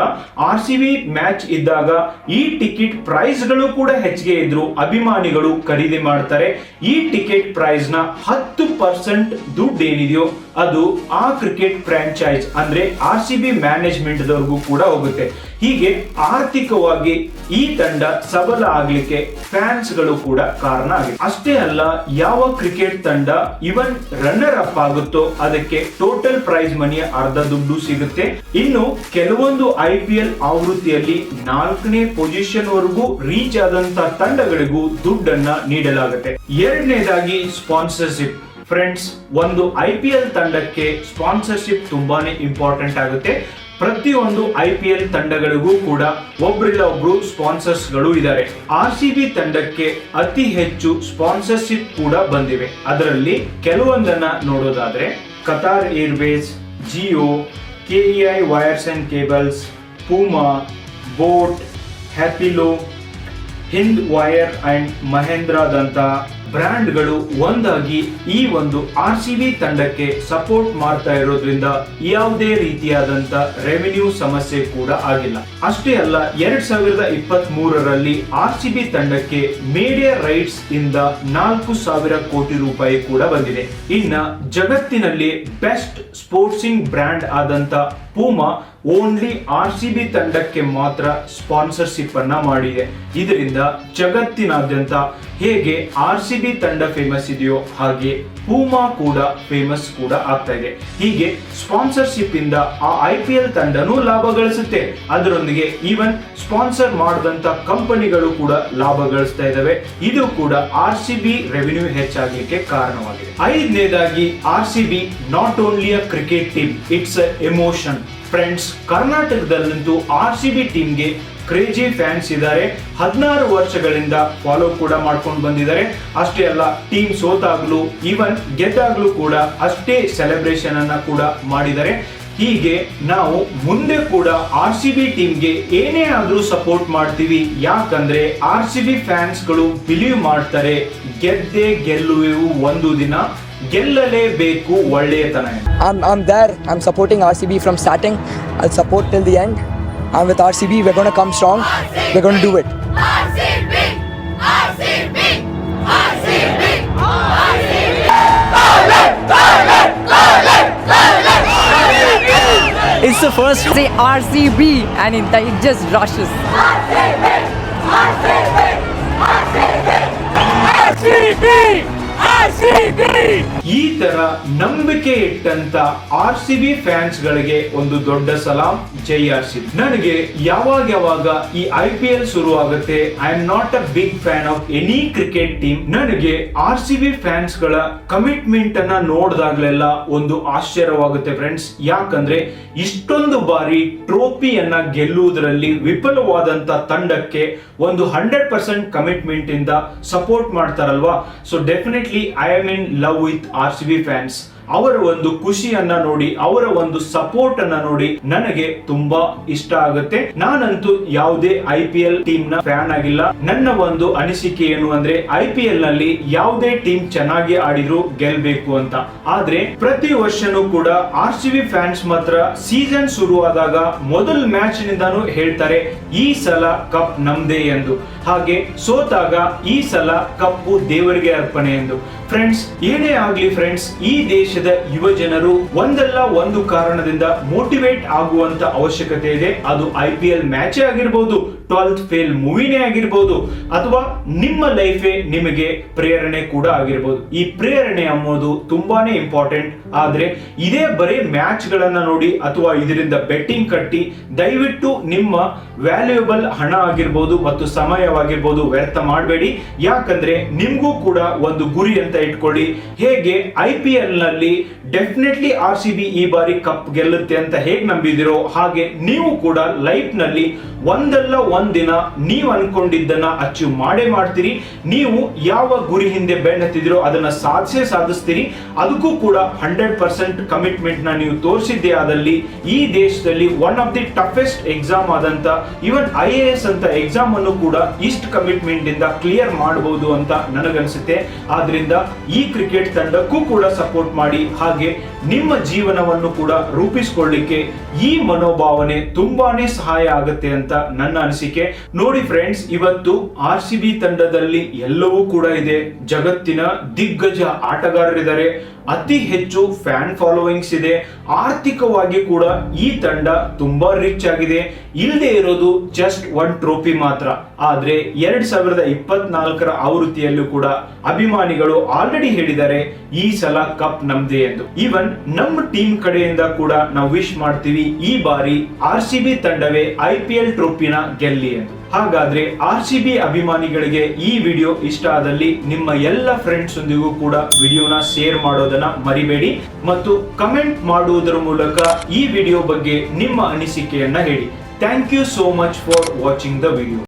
ಆರ್ ಸಿ ಬಿ ಮ್ಯಾಚ್ ಇದ್ದಾಗ ಈ ಟಿಕೆಟ್ ಪ್ರೈಸ್ಗಳು ಕೂಡ ಹೆಚ್ಚಿಗೆ ಇದ್ರು. ಅಭಿಮಾನಿಗಳು ಖರೀದಿ ಮಾಡ್ತಾರೆ. ಈ ಟಿಕೆಟ್ ಪ್ರೈಸ್ನ ಹತ್ತು ಪರ್ಸೆಂಟ್ ದುಡ್ಡು ಏನಿದೆಯೋ ಅದು ಆ ಕ್ರಿಕೆಟ್ ಫ್ರಾಂಚೈಸ್ ಅಂದ್ರೆ ಆರ್ ಸಿ ಬಿ ಮ್ಯಾನೇಜ್ಮೆಂಟ್ ದವರಿಗೂ ಕೂಡ ಹೋಗುತ್ತೆ. ಹೀಗೆ ಆರ್ಥಿಕವಾಗಿ ಈ ತಂಡ ಸಬಲ ಆಗ್ಲಿಕ್ಕೆ ಫ್ಯಾನ್ಸ್ಗಳು ಕೂಡ ಕಾರಣ ಆಗಿದೆ ಅಷ್ಟೇ ಅಲ್ಲ, ಯಾವ ಕ್ರಿಕೆಟ್ ತಂಡ ಇವನ್ ರನ್ನರ್ ಅಪ್ ಆಗುತ್ತೋ ಅದಕ್ಕೆ ಟೋಟಲ್ ಪ್ರೈಸ್ ಮನಿಯ ಅರ್ಧ ದುಡ್ಡು ಸಿಗುತ್ತೆ. ಇನ್ನು ಕೆಲವೊಂದು ಐ ಪಿ ಎಲ್ ಆವೃತ್ತಿಯಲ್ಲಿ ನಾಲ್ಕನೇ ಪೊಸಿಷನ್ ವರೆಗೂ ರೀಚ್ ಆದಂತ ತಂಡಗಳಿಗೂ ದುಡ್ಡನ್ನ ನೀಡಲಾಗುತ್ತೆ. ಎರಡನೇದಾಗಿ ಸ್ಪಾನ್ಸರ್ಶಿಪ್ ಫ್ರೆಂಡ್ಸ್ ಒಂದು ಐ ಪಿ ಎಲ್ ತಂಡಕ್ಕೆ ಸ್ಪಾನ್ಸರ್ಶಿಪ್ ತುಂಬಾನೇ ಇಂಪಾರ್ಟೆಂಟ್ ಆಗುತ್ತೆ. ಪ್ರತಿಯೊಂದು ಐ ಪಿ ಎಲ್ ತಂಡಗಳಿಗೂ ಕೂಡ ಒಬ್ರಿಲ್ಲ ಒಬ್ರು ಸ್ಪಾನ್ಸರ್ಸ್ಗಳು ಇದ್ದಾರೆ. ಆರ್ ಸಿ ಬಿ ತಂಡಕ್ಕೆ ಅತಿ ಹೆಚ್ಚು ಸ್ಪಾನ್ಸರ್ಶಿಪ್ ಕೂಡ ಬಂದಿವೆ. ಅದರಲ್ಲಿ ಕೆಲವೊಂದನ್ನ ನೋಡೋದಾದ್ರೆ Qatar airways Jio KEI wires and cables Puma boAt Happilo Hindware and ಮಹೇಂದ್ರದಂತ ಬ್ರ್ಯಾಂಡ್ಗಳು ಒಂದಾಗಿ ಈ ಒಂದು ಆರ್ ಸಿ ಬಿ ತಂಡಕ್ಕೆ ಸಪೋರ್ಟ್ ಮಾಡ್ತಾ ಇರೋದ್ರಿಂದ ಯಾವುದೇ ರೀತಿಯಾದಂತ ರೆವಿನ್ಯೂ ಸಮಸ್ಯೆ ಕೂಡ ಆಗಿಲ್ಲ. ಅಷ್ಟೇ ಅಲ್ಲ, ಎರಡ್ ಸಾವಿರದ ಇಪ್ಪತ್ತ್ ಮೂರರಲ್ಲಿ ಆರ್ ಸಿ ಬಿ ತಂಡಕ್ಕೆ ಮೀಡಿಯಾ ರೈಟ್ಸ್ ಇಂದ ನಾಲ್ಕು ಸಾವಿರ ಕೋಟಿ ರೂಪಾಯಿ ಕೂಡ ಬಂದಿದೆ. ಇನ್ನ ಜಗತ್ತಿನಲ್ಲಿ ಬೆಸ್ಟ್ ಸ್ಪೋರ್ಟ್ಸಿಂಗ್ ಬ್ರ್ಯಾಂಡ್ ಆದಂತ Puma only R C B ತಂಡಕ್ಕೆ ಮಾತ್ರ ಸ್ಪಾನ್ಸರ್ಶಿಪ್ ಅನ್ನ ಮಾಡಿದೆ. ಇದರಿಂದ ಜಗತ್ತಿನಾದ್ಯಂತ ಹೇಗೆ ಆರ್ ಸಿ ಬಿ ತಂಡ ಫೇಮಸ್ ಇದೆಯೋ ಹಾಗೆ ಪೂಮಾ ಕೂಡ ಫೇಮಸ್ ಕೂಡ ಆಗ್ತಾ ಇದೆ. ಹೀಗೆ ಸ್ಪಾನ್ಸರ್ಶಿಪ್ ಇಂದ ಆ ಐ ಪಿ ಎಲ್ ತಂಡನೂ ಲಾಭ ಗಳಿಸುತ್ತೆ. ಅದರೊಂದಿಗೆ ಈವನ್ ಸ್ಪಾನ್ಸರ್ ಮಾಡಿದಂತ ಕಂಪನಿಗಳು ಕೂಡ ಲಾಭ ಗಳಿಸ್ತಾ ಇದಾವೆ ಇದು ಕೂಡ ಆರ್ ಸಿ ಬಿ ರೆವಿನ್ಯೂ ಹೆಚ್ಚಾಗಲಿಕ್ಕೆ ಕಾರಣವಾಗಿದೆ. ಐದನೇದಾಗಿ R C B not only a cricket team it's emotion friends ಕರ್ನಾಟಕದಲ್ಲಂತೂ R C B ಟೀಮ್ಗೆ ಕ್ರೇಜಿ ಫ್ಯಾನ್ಸ್ ಇದ್ದಾರೆ. ಹದಿನಾರು ವರ್ಷಗಳಿಂದ ಫಾಲೋ ಕೂಡ ಮಾಡ್ಕೊಂಡು ಬಂದಿದ್ದಾರೆ. ಅಷ್ಟೇ ಅಲ್ಲ ಟೀಮ್ ಸೋತಾಗ್ಲೂ ಈವನ್ ಗೆದ್ದಾಗ್ಲೂ ಕೂಡ ಅಷ್ಟೇ ಸೆಲೆಬ್ರೇಷನ್ ಅನ್ನ ಕೂಡ ಮಾಡಿದ್ದಾರೆ. ಹೀಗೆ ನಾವು ಮುಂದೆ ಕೂಡ ಆರ್ ಸಿ ಬಿ ಟೀಮ್ಗೆ ಏನೇ ಆದ್ರೂ ಸಪೋರ್ಟ್ ಮಾಡ್ತೀವಿ. ಯಾಕಂದ್ರೆ ಆರ್ ಸಿ ಬಿ ಫ್ಯಾನ್ಸ್ಗಳು ಬಿಲೀವ್ ಮಾಡ್ತಾರೆ, ಗೆದ್ದೇ ಗೆಲ್ಲುವೆವು ಒಂದು ದಿನ. ಗೆಲ್ಲಲೇಬೇಕು ಒಳ್ಳೆಯತನ ಎಂದು. I'm, I'm there. I'm supporting RCB from starting. I'll support till the end. I'm with RCB. We're going to come strong. We're going to do it. It's the first say RCB and it, it just rushes. ಈ ತರ ನಂಬಿಕೆ ಇಟ್ಟಂತ R C B fans ಗಳಿಗೆ ಒಂದು ದೊಡ್ಡ ಸಲಾಂ. ಜೈ R C ನನಗೆ ಯಾವಾಗ ಯಾವಾಗ ಈ ಐ ಪಿ ಎಲ್ ಶುರು ಆಗುತ್ತೆ I am not a big fan of any cricket team ನನಗೆ ಆರ್ ಸಿ ಬಿ ಫ್ಯಾನ್ಸ್ಗಳ ಕಮಿಟ್ಮೆಂಟ್ ಅನ್ನ ನೋಡಿದಾಗ್ಲೆಲ್ಲ ಒಂದು ಆಶ್ಚರ್ಯವಾಗುತ್ತೆ ಫ್ರೆಂಡ್ಸ್ ಯಾಕಂದ್ರೆ ಇಷ್ಟೊಂದು ಬಾರಿ ಟ್ರೋಫಿಯನ್ನ ಗೆಲ್ಲುವುದರಲ್ಲಿ ವಿಫಲವಾದಂತ ತಂಡಕ್ಕೆ ಒಂದು ಹಂಡ್ರೆಡ್ ಪರ್ಸೆಂಟ್ ಕಮಿಟ್ಮೆಂಟ್ ಇಂದ support ಮಾಡ್ತಾರಲ್ವಾ? So definitely I am in love with R C B fans ಅವರ ಒಂದು ಖುಷಿಯನ್ನ ನೋಡಿ, ಅವರ ಒಂದು ಸಪೋರ್ಟ್ ಅನ್ನ ನೋಡಿ ನನಗೆ ತುಂಬಾ ಇಷ್ಟ ಆಗುತ್ತೆ. ನಾನಂತೂ ಯಾವುದೇ ಐ ಪಿ ಎಲ್ ಟೀಮ್ನ ಫ್ಯಾನ್ ಆಗಿಲ್ಲ. ನನ್ನ ಒಂದು ಅನಿಸಿಕೆ ಏನು ಅಂದ್ರೆ ಐ ಪಿ ಎಲ್ನಲ್ಲಿ ಯಾವುದೇ ಟೀಮ್ ಚೆನ್ನಾಗಿ ಆಡಿದ್ರು ಗೆಲ್ಬೇಕು ಅಂತ. ಆದ್ರೆ ಪ್ರತಿ ವರ್ಷನೂ ಕೂಡ ಆರ್ ಸಿ ಬಿ ಫ್ಯಾನ್ಸ್ ಮಾತ್ರ ಸೀಸನ್ ಶುರುವಾದಾಗ ಮೊದಲ ಮ್ಯಾಚ್ ನಿಂದಾನು ಹೇಳ್ತಾರೆ, ಈ ಸಲ ಕಪ್ ನಮ್ದೇ ಎಂದು. ಹಾಗೆ ಸೋತಾಗ ಈ ಸಲ ಕಪ್ಪು ದೇವರಿಗೆ ಅರ್ಪಣೆ ಎಂದು. ಫ್ರೆಂಡ್ಸ್ ಏನೇ ಆಗ್ಲಿ ಫ್ರೆಂಡ್ಸ್ ಈ ದೇಶದ ಯುವ ಜನರು ಒಂದಲ್ಲ ಒಂದು ಕಾರಣದಿಂದ ಮೋಟಿವೇಟ್ ಆಗುವಂತ ಅವಶ್ಯಕತೆ ಇದೆ. ಅದು ಐ ಪಿ ಎಲ್ ಮ್ಯಾಚೇ ಆಗಿರ್ಬೋದು ಟ್ವೆಲ್ತ್ ಫೇಲ್ ಮೂವಿನೇ ಆಗಿರ್ಬೋದು ಅಥವಾ ನಿಮ್ಮ ಲೈಫೇ ನಿಮಗೆ ಪ್ರೇರಣೆ ಕೂಡ ಆಗಿರ್ಬೋದು. ಈ ಪ್ರೇರಣೆ ಅನ್ನೋದು ತುಂಬಾನೇ ಇಂಪಾರ್ಟೆಂಟ್. ಆದ್ರೆ ಇದೇ ಬರೀ ಮ್ಯಾಚ್ ಗಳನ್ನ ನೋಡಿ ಅಥವಾ ಇದರಿಂದ ಬೆಟ್ಟಿಂಗ್ ಕಟ್ಟಿ ದಯವಿಟ್ಟು ನಿಮ್ಮ ವ್ಯಾಲ್ಯೂಯಬಲ್ ಹಣ ಆಗಿರ್ಬೋದು ಮತ್ತು ಸಮಯವಾಗಿರ್ಬೋದು ವ್ಯರ್ಥ ಮಾಡಬೇಡಿ. ಯಾಕಂದ್ರೆ ನಿಮಗೂ ಕೂಡ ಒಂದು ಗುರಿ ಅಂತ ಇಟ್ಕೊಳ್ಳಿ. ಹೇಗೆ ಐ ಪಿ ಎಲ್ನಲ್ಲಿ ಡೆಫಿನೆಟ್ಲಿ ಆರ್ ಸಿ ಬಿ ಈ ಬಾರಿ ಕಪ್ ಗೆಲ್ಲುತ್ತೆ ಅಂತ ಹೇಗೆ ನಂಬಿದಿರೋ ಹಾಗೆ ನೀವು ಕೂಡ ಲೈಫ್ನಲ್ಲಿ ಒಂದಲ್ಲ ಒಂದಿನ ನೀವು ಅನ್ಕೊಂಡಿದ್ದನ್ನ ಅಚೀವ್ ಮಾಡೇ ಮಾಡ್ತೀರಿ. ನೀವು ಯಾವ ಗುರಿ ಹಿಂದೆ ಬೆನ್ನತ್ತಿದಿರೋ ಅದನ್ನ ಸಾಧಿಸೇ ಸಾಧಿಸ್ತೀರಿ. ಅದಕ್ಕೂ ಕೂಡ ಹಂಡ್ರೆಡ್ ಪರ್ಸೆಂಟ್ ಕಮಿಟ್ಮೆಂಟ್ನ ನೀವು ತೋರಿಸಿದ್ದೆ ಆದಲ್ಲಿ ಈ ದೇಶದಲ್ಲಿ one of the toughest exam ಆದಂತ ಇವನ್ ಐ ಎ ಎಸ್ ಅಂತ ಎಕ್ಸಾಮ್ ಅನ್ನು ಕೂಡ ಇಷ್ಟು ಕಮಿಟ್ಮೆಂಟ್ ಇಂದ ಕ್ಲಿಯರ್ ಮಾಡಬಹುದು ಅಂತ ನನಗನ್ಸುತ್ತೆ. ಆದ್ರಿಂದ ಈ ಕ್ರಿಕೆಟ್ ತಂಡಕ್ಕೂ ಕೂಡ ಸಪೋರ್ಟ್ ಮಾಡಿ ಹಾಗೆ ನಿಮ್ಮ ಜೀವನವನ್ನು ಕೂಡ ರೂಪಿಸಿಕೊಳ್ಳಿಕ್ಕೆ ಈ ಮನೋಭಾವನೆ ತುಂಬಾನೇ ಸಹಾಯ ಆಗುತ್ತೆ ಅಂತ ನನ್ನ ಅನಿಸಿಕೆ. ನೋಡಿ ಫ್ರೆಂಡ್ಸ್ ಇವತ್ತು ಆರ್ ಸಿ ಬಿ ತಂಡದಲ್ಲಿ ಎಲ್ಲವೂ ಕೂಡ ಇದೆ. ಜಗತ್ತಿನ ದಿಗ್ಗಜ ಆಟಗಾರರಿದ್ದಾರೆ. ಅತಿ ಹೆಚ್ಚು ಫ್ಯಾನ್ ಫಾಲೋವಿಂಗ್ಸ್ ಇದೆ. ಆರ್ಥಿಕವಾಗಿ ಕೂಡ ಈ ತಂಡ ತುಂಬಾ ರಿಚ್ ಆಗಿದೆ. ಇಲ್ಲದೆ ಇರೋದು ಜಸ್ಟ್ ಒನ್ ಟ್ರೋಫಿ ಮಾತ್ರ. ಆದ್ರೆ ಎರಡ್ ಸಾವಿರದ ಇಪ್ಪತ್ನಾಲ್ಕರ ಆವೃತ್ತಿಯಲ್ಲೂ ಕೂಡ ಅಭಿಮಾನಿಗಳು ಆಲ್ರೆಡಿ ಹೇಳಿದ್ದಾರೆ, ಈ ಸಲ ಕಪ್ ನಮ್ದೇ ಎಂದು. ಈವನ್ ನಮ್ಮ ಟೀಮ್ ಕಡೆಯಿಂದ ಕೂಡ ನಾವು ವಿಶ್ ಮಾಡ್ತೀವಿ, ಈ ಬಾರಿ ಆರ್ ಸಿ ಬಿ ತಂಡವೇ ಐ ಪಿ ಎಲ್ ಟ್ರೋಫಿನ ಗೆಲ್ಲಿ ಎಂದು. ಹಾಗಾದ್ರೆ ಆರ್ ಸಿ ಬಿ ಅಭಿಮಾನಿಗಳಿಗೆ ಈ ವಿಡಿಯೋ ಇಷ್ಟ ಆದಲ್ಲಿ ನಿಮ್ಮ ಎಲ್ಲ ಫ್ರೆಂಡ್ಸ್ ಒಂದಿಗೂ ಕೂಡ ವಿಡಿಯೋನ ಶೇರ್ ಮಾಡೋದನ್ನ ಮರಿಬೇಡಿ ಮತ್ತು ಕಮೆಂಟ್ ಮಾಡುವುದರ ಮೂಲಕ ಈ ವಿಡಿಯೋ ಬಗ್ಗೆ ನಿಮ್ಮ ಅನಿಸಿಕೆಯನ್ನ ಹೇಳಿ. Thank you so much for watching the video.